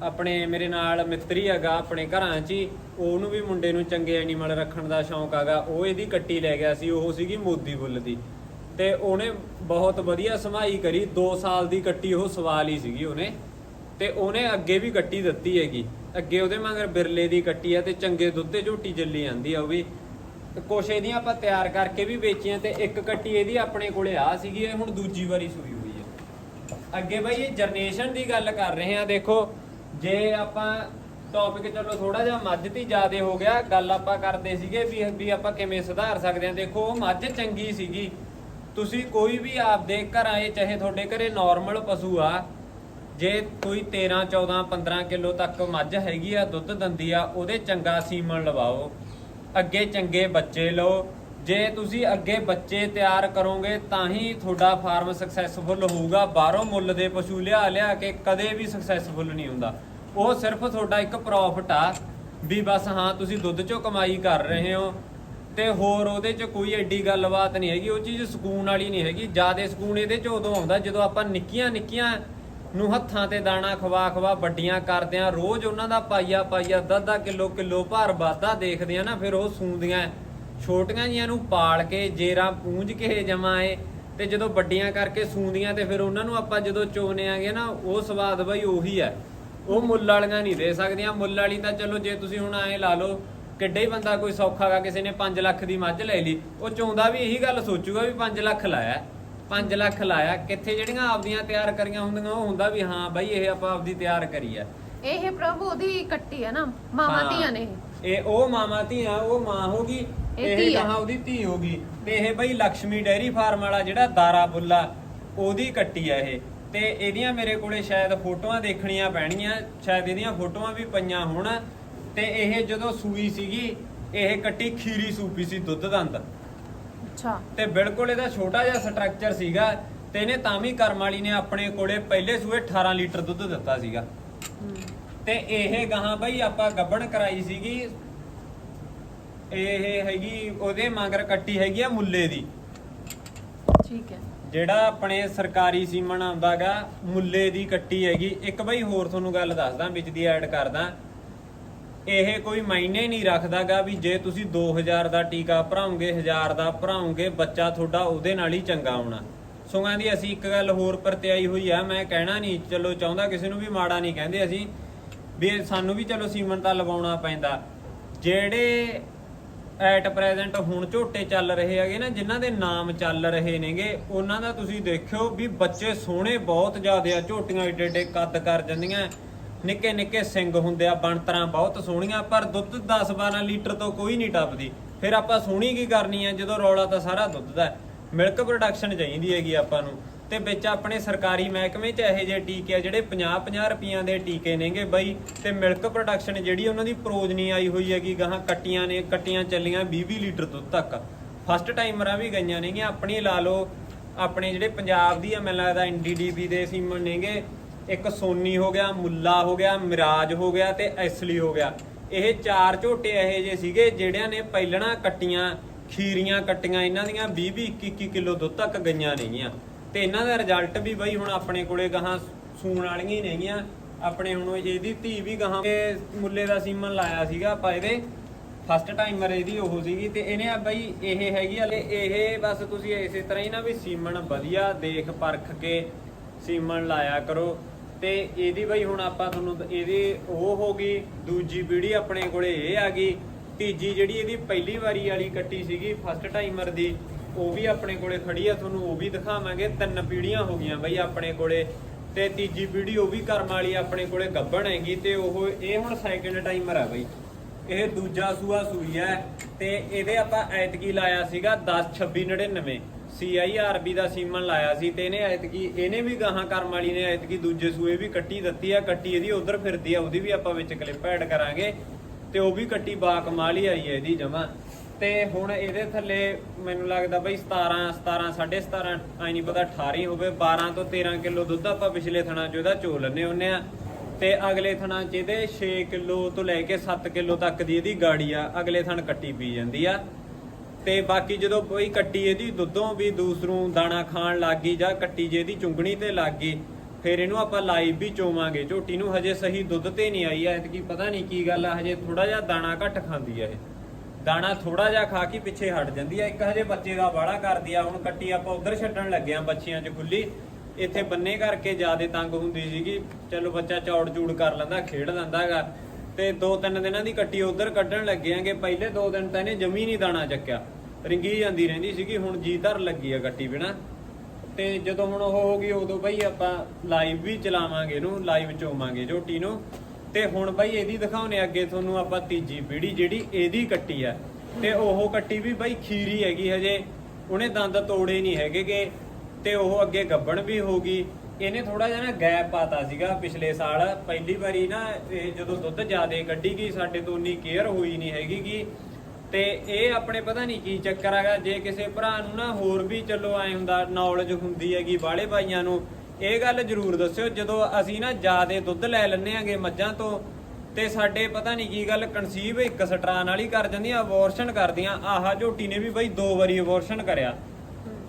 ਆਪਣੇ, ਮੇਰੇ ਨਾਲ ਮਿੱਤਰੀ ਹੈਗਾ ਆਪਣੇ ਘਰਾਂ 'ਚ ਹੀ। ਉਹਨੂੰ ਵੀ ਮੁੰਡੇ ਨੂੰ ਚੰਗੇ ਐਨੀਮਲ ਰੱਖਣ ਦਾ ਸ਼ੌਂਕ ਹੈਗਾ। ਉਹ ਇਹਦੀ ਕੱਟੀ ਲੈ ਗਿਆ ਸੀ, ਉਹ ਸੀਗੀ ਮੋਦੀ ਬੁੱਲ ਦੀ। ਤੇ ਉਹਨੇ ਬਹੁਤ ਵਧੀਆ ਸਮਾਈ ਕਰੀ। 2 ਸਾਲ ਦੀ ਕੱਟੀ ਉਹ ਸਵਾਲ ਹੀ ਸੀਗੀ ਉਹਨੇ। ਤੇ ਉਹਨੇ ਅੱਗੇ ਵੀ ਕੱਟੀ ਦਿੱਤੀ ਹੈਗੀ। ਅੱਗੇ ਉਹਦੇ ਮਗਰ ਬਿਰਲੇ ਦੀ ਕੱਟੀ ਆ ਤੇ ਚੰਗੇ ਦੁੱਧ ਤੇ ਝੋਟੀ ਚੱਲੀ ਜਾਂਦੀ ਆ ਉਹ ਵੀ। ਕੁਛ ਇਹਦੀਆਂ ਆਪਾਂ ਤਿਆਰ ਕਰਕੇ ਵੀ ਵੇਚੀਆਂ ਤੇ ਇੱਕ ਕੱਟੀ ਇਹਦੀ ਆਪਣੇ ਕੋਲੇ ਆ ਸੀਗੀ, ਇਹ ਹੁਣ ਦੂਜੀ ਵਾਰੀ ਸੂਈ ਹੋਈ ਆ। ਅੱਗੇ ਬਾਈ ਇਹ ਜਨਰੇਸ਼ਨ ਦੀ ਗੱਲ ਕਰ ਰਹੇ ਆ, ਦੇਖੋ, ਜੇ ਆਪਾਂ ਟੌਪਿਕ ਚਲੋ ਥੋੜਾ ਜਿਹਾ ਮੱਝ ਦੀ ਜ਼ਿਆਦੇ ਹੋ ਗਿਆ, ਗੱਲ ਆਪਾਂ ਕਰਦੇ ਸੀਗੇ ਵੀ ਵੀ ਆਪਾਂ ਕਿਵੇਂ ਸੁਧਾਰ ਸਕਦੇ ਆ। ਦੇਖੋ, ਉਹ ਮੱਝ ਚੰਗੀ ਸੀਗੀ। ਤੁਸੀਂ ਕੋਈ ਵੀ ਆਪਦੇ ਘਰਾਂ ਇਹ, ਚਾਹੇ ਤੁਹਾਡੇ ਘਰੇ ਨਾਰਮਲ ਪਸ਼ੂ ਆ ਜੇ ਕੋਈ 13 14 15 ਕਿਲੋ ਤੱਕ ਮੱਝ ਹੈਗੀ ਆ, ਦੁੱਧ ਦਿੰਦੀ ਆ, ਉਹਦੇ ਚੰਗਾ ਸੀਮਨ ਲਵਾਓ। ਅੱਗੇ ਚੰਗੇ ਬੱਚੇ ਲਓ। ਜੇ ਤੁਸੀਂ ਅੱਗੇ ਬੱਚੇ ਤਿਆਰ ਕਰੋਗੇ, ਤਾਂ ਹੀ ਤੁਹਾਡਾ ਫਾਰਮ ਸਕਸੈਸਫੁਲ ਹੋਊਗਾ। ਬਾਹਰੋਂ ਮੁੱਲ ਦੇ ਪਸ਼ੂ ਲਿਆ ਲਿਆ ਕੇ ਕਦੇ ਵੀ ਸਕਸੈਸਫੁਲ ਨਹੀਂ ਹੁੰਦਾ। ਉਹ ਸਿਰਫ ਤੁਹਾਡਾ ਇੱਕ ਪ੍ਰੋਫਿਟ ਆ, ਵੀ ਬਸ ਹਾਂ, ਤੁਸੀਂ ਦੁੱਧ ਚੋਂ ਕਮਾਈ ਕਰ ਰਹੇ ਹੋ। ਤੇ ਹੋਰ ਉਹਦੇ 'ਚ ਕੋਈ ਐਡੀ ਗੱਲਬਾਤ ਨਹੀਂ ਹੈਗੀ। ਉਹ ਚੀਜ਼ ਸਕੂਨ ਵਾਲੀ ਨਹੀਂ ਹੈਗੀ। ਜ਼ਿਆਦਾ ਸਕੂਨ ਇਹਦੇ 'ਚ ਉਦੋਂ ਆਉਂਦਾ ਜਦੋਂ ਆਪਾਂ ਨਿੱਕੀਆਂ ਨਿੱਕੀਆਂ ਨੂੰ ਹੱਥਾਂ ਤੇ ਦਾਣਾ ਖਵਾ ਖਵਾ ਵੱਡੀਆਂ ਕਰਦਿਆਂ ਰੋਜ਼ ਉਹਨਾਂ ਦਾ ਪਾਈਆ ਪਾਈਆ ਅੱਧਾ ਅੱਧਾ ਕਿਲੋ ਕਿਲੋ ਭਾਰ ਵਾਧਾ ਦੇਖਦੇ ਆ ਨਾ, ਫਿਰ ਉਹ ਸੂੰਦੀਆਂ। ਛੋਟੀਆਂ ਜੀਆਂ ਨੂੰ ਪਾਲ ਕੇ ਜੇਰਾ ਪੂੰਝ ਕੇ ਜਮਾਏ ਤੇ ਜਦੋਂ ਵੱਡੀਆਂ ਕਰਕੇ ਸੂੰਦੀਆਂ ਤੇ ਫਿਰ ਉਹਨਾਂ ਨੂੰ ਆਪਾਂ ਜਦੋਂ ਚੋਨੇ ਆਂਗੇ ਨਾ, ਉਹ ਸਵਾਦ ਬਈ ਉਹੀ ਹੈ ਉਹ ਮੁੱਲ ਵਾਲੀਆਂ ਨਹੀਂ ਦੇ ਸਕਦੀਆਂ। ਮੁੱਲ ਵਾਲੀ ਤਾਂ ਚਲੋ ਜੇ ਤੁਸੀਂ ਹੁਣ ਐਂ ਲਾ ਲਓ, ਕਿੱਡੇ ਹੀ ਬੰਦਾ ਕੋਈ ਸੌਖਾ ਗਾ, ਕਿਸੇ ਨੇ 5 ਲੱਖ ਦੀ ਮੱਝ ਲੈ ਲਈ। ਉਹ ਚੋਂਦਾ ਵੀ ਇਹੀ ਗੱਲ ਸੋਚੂਗਾ ਵੀ 5 ਲੱਖ ਲਾਇਆ। 5 ਲੱਖ ਲਾਇਆ ਕਿੱਥੇ ਜਿਹੜੀਆਂ ਆਪਦੀਆਂ ਤਿਆਰ ਕਰੀਆਂ ਹੁੰਦੀਆਂ ਉਹ ਹੁੰਦਾ ਵੀ ਹਾਂ ਬਾਈ ਇਹ ਆਪਾਂ ਆਪਦੀ ਤਿਆਰ ਕਰੀ ਆ ਇਹ ਪ੍ਰਭੂ ਉਹਦੀ ਕੱਟੀ ਹੈ ਨਾ ਹਾਂ। ਧੀਆਂ ਨੇ ਇਹ। ਇਹ ਉਹ ਮਾਮਾ ਧੀਆਂ ਉਹ ਮਾਂ ਹੋਗੀ ਇਹ ਆ। ਕਹਾ ਉਹਦੀ ਧੀ ਹੋਗੀ ਤੇ ਇਹ ਬਈ ਲక్ష్ਮੀ ਡੈਰੀ ਫਾਰਮ ਵਾਲਾ ਜਿਹੜਾ ਦਾਰਾ ਬੁੱਲਾ ਉਹਦੀ ਕੱਟੀ ਆ ਇਹ ਤੇ ਇਹਦੀਆਂ ਮੇਰੇ ਕੋਲੇ ਸ਼ਾਇਦ ਫੋਟੋਆਂ ਦੇਖਣੀਆਂ ਪੈਣੀਆਂ ਸ਼ਾਇਦ ਇਹਦੀਆਂ ਫੋਟੋਆਂ ਵੀ ਪਈਆਂ ਹੋਣ ਤੇ ਇਹ ਜਦੋਂ ਸੂਈ ਸੀਗੀ ਇਹ ਕੱਟੀ ਖੀਰੀ ਸੂਪੀ ਸੀ ਦੁੱਧ ਦੰਦ ਅੱਛਾ। ਤੇ ਬਿਲਕੁਲ ਇਹਦਾ ਛੋਟਾ ਜਿਹਾ ਸਟਰਕਚਰ ਸੀਗਾ ਤੇ ਇਹਨੇ ਤਾਂ ਵੀ ਕਰਮ ਵਾਲੀ ਨੇ ਆਪਣੇ ਕੋਲੇ ਪਹਿਲੇ ਸੂਏ 18 ਲੀਟਰ ਦੁੱਧ ਦਿੱਤਾ ਸੀਗਾ। ਤੇ ਇਹ ਗਾਹਾਂ ਬਈ ਆਪਾਂ ਗੱਬਣ ਕਰਾਈ ਸੀਗੀ। ਇਹ ਹੈਗੀ ਉਹਦੇ ਮਗਰ ਕੱਟੀ ਹੈਗੀ ਆ ਮੁੱਲੇ ਦੀ। ਠੀਕ ਹੈ। ਜਿਹੜਾ ਆਪਣੇ ਸਰਕਾਰੀ ਸੀਮਨ ਆਉਂਦਾਗਾ ਮੁੱਲੇ ਦੀ ਕੱਟੀ ਹੈਗੀ। ਇੱਕ ਬਈ ਹੋਰ ਤੁਹਾਨੂੰ ਗੱਲ ਦੱਸਦਾ ਵਿੱਚ ਦੀ ਐਡ ਕਰਦਾ। ਇਹ ਕੋਈ ਮਾਇਨੇ ਨਹੀਂ ਰੱਖਦਾਗਾ ਵੀ ਜੇ ਤੁਸੀਂ 2000 ਦਾ ਟੀਕਾ ਭਰਾਉਂਗੇ 1000 ਦਾ ਭਰਾਉਂਗੇ, ਬੱਚਾ ਤੁਹਾਡਾ ਉਹਦੇ ਨਾਲ ਹੀ ਚੰਗਾ ਆਉਣਾ ਸੋਹਾਂ ਦੀ ਅਸੀਂ ਇੱਕ ਗੱਲ ਹੋਰ ਪਰਤਿਆਈ ਹੋਈ ਆ, ਮੈਂ ਕਹਿਣਾ ਨਹੀਂ, ਚਲੋ ਚਾਹੁੰਦਾ ਕਿਸੇ ਨੂੰ ਵੀ ਮਾੜਾ ਨਹੀਂ ਕਹਿੰਦੇ ਅਸੀਂ, ਵੀ ਸਾਨੂੰ ਵੀ ਚਲੋ ਸੀਮਨ ਤਾਂ ਲਵਾਉਣਾ ਪੈਂਦਾ। ਜਿਹੜੇ ਐਟ ਪ੍ਰੈਜ਼ੈਂਟ ਹੁਣ ਝੋਟੇ ਚੱਲ ਰਹੇ ਹੈਗੇ ਨਾ, ਜਿਨ੍ਹਾਂ ਦੇ ਨਾਮ ਚੱਲ ਰਹੇ ਨੇਗੇ, ਉਹਨਾਂ ਦਾ ਤੁਸੀਂ ਦੇਖਿਓ ਵੀ ਬੱਚੇ ਸੋਹਣੇ ਬਹੁਤ ਜ਼ਿਆਦੇ ਆ, ਝੋਟੀਆਂ ਏਡੇ ਏਡੇ ਕੱਦ ਕਰ ਜਾਂਦੀਆਂ। ਨਿੱਕੇ ਨਿੱਕੇ ਸਿੰਘ ਹੁੰਦੇ ਆ, ਬਣਤਰਾਂ ਬਹੁਤ ਸੋਹਣੀਆਂ, ਪਰ ਦੁੱਧ 10 12 ਲੀਟਰ ਤੋਂ ਕੋਈ ਨਹੀਂ ਟੱਪਦੀ। ਫਿਰ ਆਪਾਂ ਸੋਹਣੀ ਕੀ ਕਰਨੀ ਆ, ਜਦੋਂ ਰੌਲਾ ਤਾਂ ਸਾਰਾ ਦੁੱਧ ਦਾ ਮਿਲਕ ਪ੍ਰੋਡਕਸ਼ਨ ਚਾਹੀਦੀ ਹੈਗੀ ਆਪਾਂ ਨੂੰ। ਤੇ ਵਿੱਚ ਆਪਣੇ ਸਰਕਾਰੀ ਮਹਿਕਮੇ 'ਚ ਇਹੋ ਜਿਹੇ ਟੀਕੇ ਆ, ਜਿਹੜੇ 50-50 ਰੁਪਈਆਂ ਦੇ ਟੀਕੇ ਨੇਗੇ ਬਈ, ਤੇ ਮਿਲਕ ਪ੍ਰੋਡਕਸ਼ਨ ਜਿਹੜੀ ਉਹਨਾਂ ਦੀ ਪ੍ਰੋਜਨੀ ਆਈ ਹੋਈ ਹੈਗੀ, ਗਾਹਾਂ ਕੱਟੀਆਂ ਨੇ, ਕੱਟੀਆਂ ਚੱਲੀਆਂ 20-20 ਲੀਟਰ ਦੁੱਧ ਤੱਕ। ਫਸਟ ਟਾਈਮਰਾਂ ਵੀ ਗਈਆਂ ਨੇਗੀਆਂ, ਆਪਣੀ ਲਾ ਲਓ, ਆਪਣੇ ਜਿਹੜੇ ਪੰਜਾਬ ਦੀ ਆ ਮੈਨੂੰ ਲੱਗਦਾ ਐਨਡੀਡੀਬੀ ਦੇ ਸੀਮਨ ਨੇਗੇ ਇੱਕ ਸੋਨੀ ਹੋ ਗਿਆ, ਮੁੱਲਾ ਹੋ ਗਿਆ, ਮਿਰਾਜ ਹੋ ਗਿਆ ਤੇ ਐਸਲੀ ਹੋ ਗਿਆ। ਇਹ ਚਾਰ ਝੋਟੇ ਇਹੋ ਜਿਹੇ ਸੀਗੇ ਜਿਹੜਿਆਂ ਨੇ ਪਹਿਲਣਾ ਕੱਟੀਆਂ, ਖੀਰੀਆਂ ਕੱਟੀਆਂ, ਇਹਨਾਂ ਦੀਆਂ 20 20 21 21 ਕਿਲੋ ਦੁੱਧ ਤੱਕ ਗਈਆਂ ਨੇਗੀਆਂ। ਤੇ ਇਹਨਾਂ ਦਾ ਰਿਜ਼ਲਟ ਵੀ ਬਈ ਹੁਣ ਆਪਣੇ ਕੋਲੇ ਗਾਹਾਂ ਸੂਣ ਵਾਲੀਆਂ ਹੀ ਨੇਗੀਆਂ। ਆਪਣੇ ਹੁਣ ਇਹਦੀ ਧੀ ਵੀ ਗਾਹਾਂ ਮੁੱਲੇ ਦਾ ਸੀਮਨ ਲਾਇਆ ਸੀਗਾ ਆਪਾਂ ਇਹਦੇ। ਫਸਟ ਟਾਈਮਰ ਇਹਦੀ ਉਹ ਸੀਗੀ ਤੇ ਇਹਨੇ ਆ ਬਈ ਇਹ ਹੈਗੀ ਹਲੇ ਇਹ ਬਸ ਤੁਸੀਂ ਇਸੇ ਤਰ੍ਹਾਂ ਹੀ ਨਾ ਵੀ ਸੀਮਨ ਵਧੀਆ, ਦੇਖ ਪਰਖ ਕੇ ਸੀਮਨ ਲਾਇਆ ਕਰੋ। ਤੇ ਇਹਦੀ ਬਈ ਹੁਣ ਆਪਾਂ ਤੁਹਾਨੂੰ ਇਹਦੀ ਉਹ ਹੋ ਗਈ, ਦੂਜੀ ਪੀੜੀ ਆਪਣੇ ਕੋਲੇ ਇਹ ਆ ਗਈ, ਤੀਜੀ ਜਿਹੜੀ ਇਹਦੀ ਪਹਿਲੀ ਵਾਰੀ ਵਾਲੀ ਕੱਟੀ ਸੀਗੀ ਫਸਟ ਟਾਈਮਰ ਦੀ, ਉਹ ਵੀ ਆਪਣੇ ਕੋਲੇ ਖੜੀ ਆ, ਤੁਹਾਨੂੰ ਉਹ ਵੀ ਦਿਖਾਵਾਂਗੇ, ਤਿੰਨ ਪੀੜੀਆਂ ਹੋ ਗਈਆਂ ਬਈ ਆਪਣੇ ਕੋਲੇ, ਤੇ ਤੀਜੀ ਪੀੜੀ ਉਹ ਵੀ ਕਰਮ ਵਾਲੀ ਆਪਣੇ ਕੋਲੇ ਗੱਭਣ ਹੈਗੀ, ਤੇ ਉਹ ਇਹ ਹੁਣ ਸੈਕਿੰਡ ਟਾਈਮਰ ਆ ਬਈ। ਇਹ ਦੂਜਾ ਸੂਆ ਸੂਈ ਹੈ, ਤੇ ਇਹਦੇ ਆਪਾਂ ਐਤਕੀ ਲਾਇਆ ਸੀਗਾ 10 26 99 CIRB ਦਾ ਸੀਮਨ ਲਾਇਆ ਸੀ ਤੇ ਇਹਨੇ ਐਤਕੀ, ਇਹਨੇ ਵੀ ਗਾਹਾਂ ਕਰਮ ਵਾਲੀ ਨੇ ਐਤਕੀ ਦੂਜੇ ਸੂਏ ਵੀ ਕੱਟੀ ਦਿੱਤੀ ਆ, ਕੱਟੀ ਇਹਦੀ ਉਧਰ ਫਿਰਦੀ ਆ, ਉਹਦੀ ਵੀ ਆਪਾਂ ਵਿੱਚ ਕਲਿੱਪ ਐਡ ਕਰਾਂਗੇ ਤੇ ਉਹ ਵੀ ਕੱਟੀ ਬਾ ਕਮਾਲ ਹੀ ਆਈ ਹੈ ਇਹਦੀ ਜਮਾ। ਤੇ ਹੁਣ ਇਹਦੇ ਥੱਲੇ ਮੈਨੂੰ ਲੱਗਦਾ ਬਈ 17 17 17.5 ਆਈ ਨਹੀਂ ਪਤਾ 18 ਹੋਵੇ 12 ਤੋਂ 13 ਕਿਲੋ ਦੁੱਧ ਆਪਾਂ ਪਿਛਲੇ ਥਣਾ ਚ ਉਹਦਾ ਚੋ ਲੈਨੇ ਹੁੰਨੇ ਆ। ਤੇ ਅਗਲੇ ਥਣਾ ਚ ਇਹਦੇ 6 ਕਿਲੋ ਤੋਂ ਲੈ ਕੇ 7 ਕਿਲੋ ਤੱਕ ਦੀ ਇਹਦੀ ਗਾੜੀ ਆ, ਅਗਲੇ ਥਣ ਕੱਟੀ ਪੀ ਜਾਂਦੀ ਆ। ਤੇ ਬਾਕੀ ਜਦੋਂ ਕੋਈ ਕੱਟੀ ਇਹਦੀ ਦੁੱਧੋਂ ਵੀ ਦੂਸਰੋਂ ਦਾਣਾ ਖਾਣ ਲੱਗ ਗਈ ਜਾਂ ਕੱਟੀ ਜੇ ਇਹਦੀ ਚੁੰਗਣੀ ਤੇ ਲੱਗ ਗਈ, ਫਿਰ ਇਹਨੂੰ ਆਪਾਂ ਲਾਈਵ ਵੀ ਚੋਵਾਂਗੇ। ਝੋਟੀ ਨੂੰ ਹਜੇ ਸਹੀ ਦੁੱਧ ਤੇ ਨਹੀਂ ਆਈ ਐ ਕਿ ਪਤਾ ਨਹੀਂ ਕੀ ਗੱਲ ਆ, ਹਜੇ ਥੋੜਾ ਜਿਹਾ ਦਾਣਾ ਘੱਟ ਖਾਂਦੀ ਆ ਇਹ। ਦਾਣਾ ਥੋੜਾ ਜਿਹਾ ਖਾ ਕੇ ਪਿੱਛੇ ਹਟ ਜਾਂਦੀ ਆ। ਇੱਕ ਹਜੇ ਬੱਚੇ ਦਾ ਬਾੜਾ ਕਰਦੀ ਆ, ਹੁਣ ਕੱਟੀ ਆਪਾਂ ਉਧਰ ਛੱਡਣ ਲੱਗੇ ਆ ਬੱਚੀਆਂ 'ਚ ਖੁੱਲੀ ਇੱਥੇ ਬੰਨੇ ਕਰਕੇ ਜਿਆਦੇ ਤੰਗ ਹੁੰਦੀ ਸੀਗੀ। ਚਲੋ ਬੱਚਾ ਚੌੜ ਚੂੜ ਕਰ ਲੈਂਦਾ, ਖੇਡ ਲੈਂਦਾ ਹੈਗਾ ਤੇ ਦੋ ਤਿੰਨ ਦਿਨਾਂ ਦੀ ਕੱਟੀ ਉਧਰ ਕੱਢਣ ਲੱਗੇ ਆਂਗੇ। ਪਹਿਲੇ ਦੋ ਦਿਨ ਤਾਂ ਇਹਨੇ ਜਮੀ ਨਹੀਂ ਦਾਣਾ ਚੱਕਿਆ। ਰਿੰਗੀ ਜਾਂਦੀ ਰਹਿੰਦੀ ਸੀਗੀ, ਹੁਣ ਜੀ ਧਰ ਲੱਗੀ ਆ ਕੱਟੀ ਬਿਨਾ। ਤੇ ਜਦੋਂ ਹੁਣ ਉਹ ਹੋ ਗਈ, ਉਦੋਂ ਬਈ ਆਪਾਂ ਲਾਈਵ ਵੀ ਚਲਾਵਾਂਗੇ ਇਹਨੂੰ ਲਾਈਵ ਚੋਵਾਂਗੇ ਝੋਟੀ ਨੂੰ। ਤੇ ਹੁਣ ਬਈ ਇਹਦੀ ਦਿਖਾਉਣੇ ਅੱਗੇ ਤੁਹਾਨੂੰ ਆਪਾਂ ਤੀਜੀ ਪੀੜੀ ਜਿਹੜੀ ਇਹਦੀ ਕੱਟੀ ਆ। ਤੇ ਉਹ ਕੱਟੀ ਵੀ ਬਈ ਖੀਰੀ ਹੈਗੀ ਹਜੇ, ਉਹਨੇ ਦੰਦ ਤੋੜੇ ਨਹੀਂ ਹੈਗੇਗੇ ਤੇ ਉਹ ਅੱਗੇ ਗੱਬਣ ਵੀ ਹੋਗੀ ਇਹਨੇ ਥੋੜਾ ਜਿਹਾ ਨਾ ਗੈਪ ਪਾਤਾ ਸੀਗਾ ਪਿਛਲੇ ਸਾਲ। ਪਹਿਲੀ ਵਾਰੀ ਨਾ ਇਹ ਜਦੋਂ ਦੁੱਧ ਜ਼ਿਆਦਾ ਕੱਢੀ ਗਈ, ਸਾਡੇ ਤੋਂ ਉਨੀ ਕੇਅਰ ਹੋਈ ਨਹੀਂ ਹੈਗੀ ਗੀ। ਤੇ ਇਹ ਆਪਣੇ ਪਤਾ ਨਹੀਂ ਕੀ ਚੱਕਰ ਹੈਗਾ, ਜੇ ਕਿਸੇ ਭਰਾ ਨੂੰ ਨਾ ਹੋਰ ਵੀ ਚਲੋ ਐ ਹੁੰਦਾ ਨੌਲੇਜ ਹੁੰਦੀ ਹੈਗੀ ਬਾਲੇ ਭਾਈਆਂ ਨੂੰ, ਇਹ ਗੱਲ ਜ਼ਰੂਰ ਦੱਸਿਓ, ਜਦੋਂ ਅਸੀਂ ਨਾ ਜ਼ਿਆਦੇ ਦੁੱਧ ਲੈ ਲੈਂਦੇ ਆਂਗੇ ਮੱਝਾਂ ਤੋਂ, ਤੇ ਸਾਡੇ ਪਤਾ ਨਹੀਂ ਕੀ ਗੱਲ ਕਨਸੀਵ ਇੱਕ ਸਟਰਾਨ ਵਾਲੀ ਕਰ ਜਾਂਦੀਆਂ ਅਬੋਰਸ਼ਨ ਕਰਦੀਆਂ, ਆਹਾ ਝੋਟੀ ਨੇ ਵੀ ਬਈ ਦੋ ਵਾਰੀ ਅਬੋਰਸ਼ਨ ਕਰਿਆ।